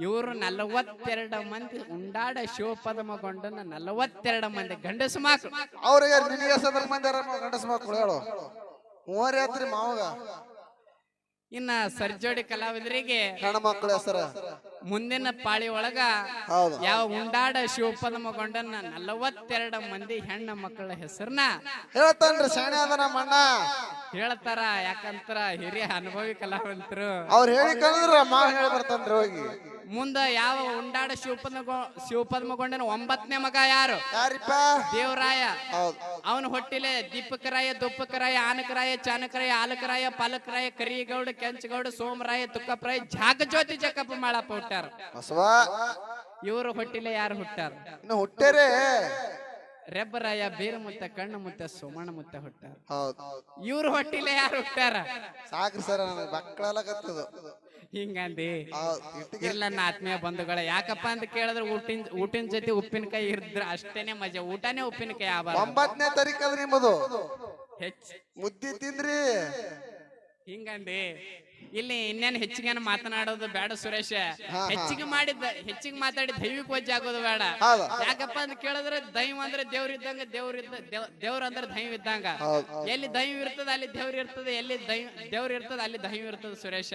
ಇವರು ನಲವತ್ತೆರಡು ಮಂದಿ ಉಂಡಾಡ ಶಿವಪದಮಗೊಂಡನ ನಲವತ್ತೆರಡು ಮಂದಿ ಗಂಡಸು ಮಕ್ಕಳು ಅವ್ರಿಗೆ ನಿನಗೆ ಸದರ ಮಂದಿ ಗಂಡಸ ಮಕ್ಕಳು ಹೇಳು. ಮೂವರೇ ಆತ್ರಿ ಮಾವಾಗ. ಇನ್ನ ಸರ್ಜೋಡಿ ಕಲಾವಿದರಿಗೆ ಹೆಣ್ಮಕ್ಳು ಹೆಸರ. ಮುಂದಿನ ಪಾಳಿ ಒಳಗ ಹೌದು. ಯಾವ ಉಂಡಾಡ ಶಿವಪದಮಗೊಂಡನ ನಲವತ್ತೆರಡು ಮಂದಿ ಹೆಣ್ಣ ಮಕ್ಕಳ ಹೆಸರನ್ನ ಹೇಳ್ತಾನ್ರಿ ಶಾಣೆ ಅದ ನಮ್ಮ ಅಣ್ಣ ಹೇಳ್ತಾರ ಯಾಕಂತರ ಹಿರಿಯ ಅನುಭವಿ ಕಲಾವಂತರು. ಅವ್ರು ಹೇಳಿ ಕಲಿದ್ರ ಮಾವ ಹೇಳಿ ಬರ್ತಾನ್ರಿ ಹೋಗಿ. ಮುಂದ ಯಾವ ಉಂಡಾಡ ಶಿವಪದ್ಮ ಶಿವಪದ್ಮಗೊಂಡನ ಒಂಬತ್ತನೇ ಮಗ ಯಾರು? ಯಾರಿಪ್ಪ? ದೇವರಾಯ. ಹೌದು. ಅವನ ಹೊಟ್ಟಿಲೆ ದೀಪಕರಾಯ ದುಪ್ಪಕರಾಯ ಆನಕರಾಯ ಚಾನಕರಾಯ ಆಲಕರಾಯ ಪಾಲಕರಾಯ ಕರಿಗೌಡ ಕೆಂಚಗೌಡ ಸೋಮರಾಯ ತುಕ್ಕಪ್ಪರಾಯ ಜಾಗಜ್ಯೋತಿ ಜಕ್ಕಪ್ಪ ಮಾಳಪ್ಪ ಹುಟ್ಟಾರ ಬಸವ? ಇವರು ಹೊಟ್ಟಿಲ್ಲ ಯಾರು ಹುಟ್ಟಾರ ಇನ್ನು ಹುಟ್ಟರೆ? ರೆಬ್ಬರಾಯ ಬೀರಮುತ್ತ ಕಣ್ಣು ಮುತ್ತ ಸೋಮಣ್ಣ ಮುತ್ತ ಹುಟ್ಟಾರ ಹೌದು. ಇವ್ರ ಹೊಟ್ಟಿಲ್ಲ ಯಾರು ಹುಟ್ಟಾರ ಸಾಕ್ರಿ ಸರ್ ನನಗೆ ಮಕ್ಕಳೆಲ್ಲ ಕತ್ತದು. ಹಿಂಗಂದಿ? ಹೌದು ಇಲ್ಲ ನನ್ನ ಆತ್ಮೀಯ ಬಂಧುಗಳ ಯಾಕಪ್ಪ ಅಂತ ಕೇಳಿದ್ರೆ ಊಟಿನ ಊಟಿನ ಜೊತೆ ಉಪ್ಪಿನಕಾಯಿ ಇರಿದ್ರೆ ಅಷ್ಟೇನೆ ಮಜಾ ಊಟನೇ ಉಪ್ಪಿನಕಾಯಿ ಆಬಾರ ಒಂಬತ್ತನೇ ತಾರೀಕು ಅದ ನಿಮ್ಮದು. ಹೆಚ್ಚ. ಮುದ್ದಿ ತಿಂದ್ರಿ. ಹಿಂಗಂದಿ? ಇಲ್ಲಿ ಇನ್ನೇನು ಹೆಚ್ಚಿಗೆ ಮಾತನಾಡೋದು ಬೇಡ ಸುರೇಶ. ಹೆಚ್ಚಿಗೆ ಮಾಡಿದ್ದ ಹೆಚ್ಚಿಗೆ ಮಾತಾಡಿ ದೈವಿಕ ವಜ್ಜೆ ಆಗೋದು ಬೇಡ. ಯಾಕಪ್ಪ ಅಂತ ಕೇಳಿದ್ರೆ ದೈವ ಅಂದ್ರೆ ದೇವ್ರ ಇದ್ದಂಗ ದೇವ್ರ ಇದ್ದ ದೇವ್- ದೇವ್ರ ಅಂದ್ರೆ ದೈವ ಇದ್ದಂಗ. ಎಲ್ಲಿ ದೈವ ಇರ್ತದ ಅಲ್ಲಿ ದೇವ್ರ ಇರ್ತದೆ ಎಲ್ಲಿ ದೈವ ದೇವ್ರ ಇರ್ತದ ಅಲ್ಲಿ ದೈವ ಇರ್ತದ ಸುರೇಶ.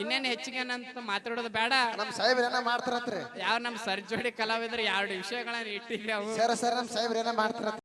ಇನ್ನೇನು ಹೆಚ್ಚಿಗೆ ಅಂತ ಮಾತಾಡೋದು ಬೇಡ. ನಮ್ ಸಾಹೇಬ್ರ ಏನ ಮಾಡ್ತಾರತ್ರಿ? ಯಾವ ನಮ್ಮ ಸರ್ಜೋಡಿ ಕಲಾವಿದ್ರೆ ಎರಡು ವಿಷಯಗಳನ್ನ ಇಟ್ಟಿದ್ರೆ ಅವು. ಸರ್ ಸರ್ ನಮ್ ಸಾಹೇಬ್ರ ಏನ ಮಾಡ್ತಾರತ್ರಿ?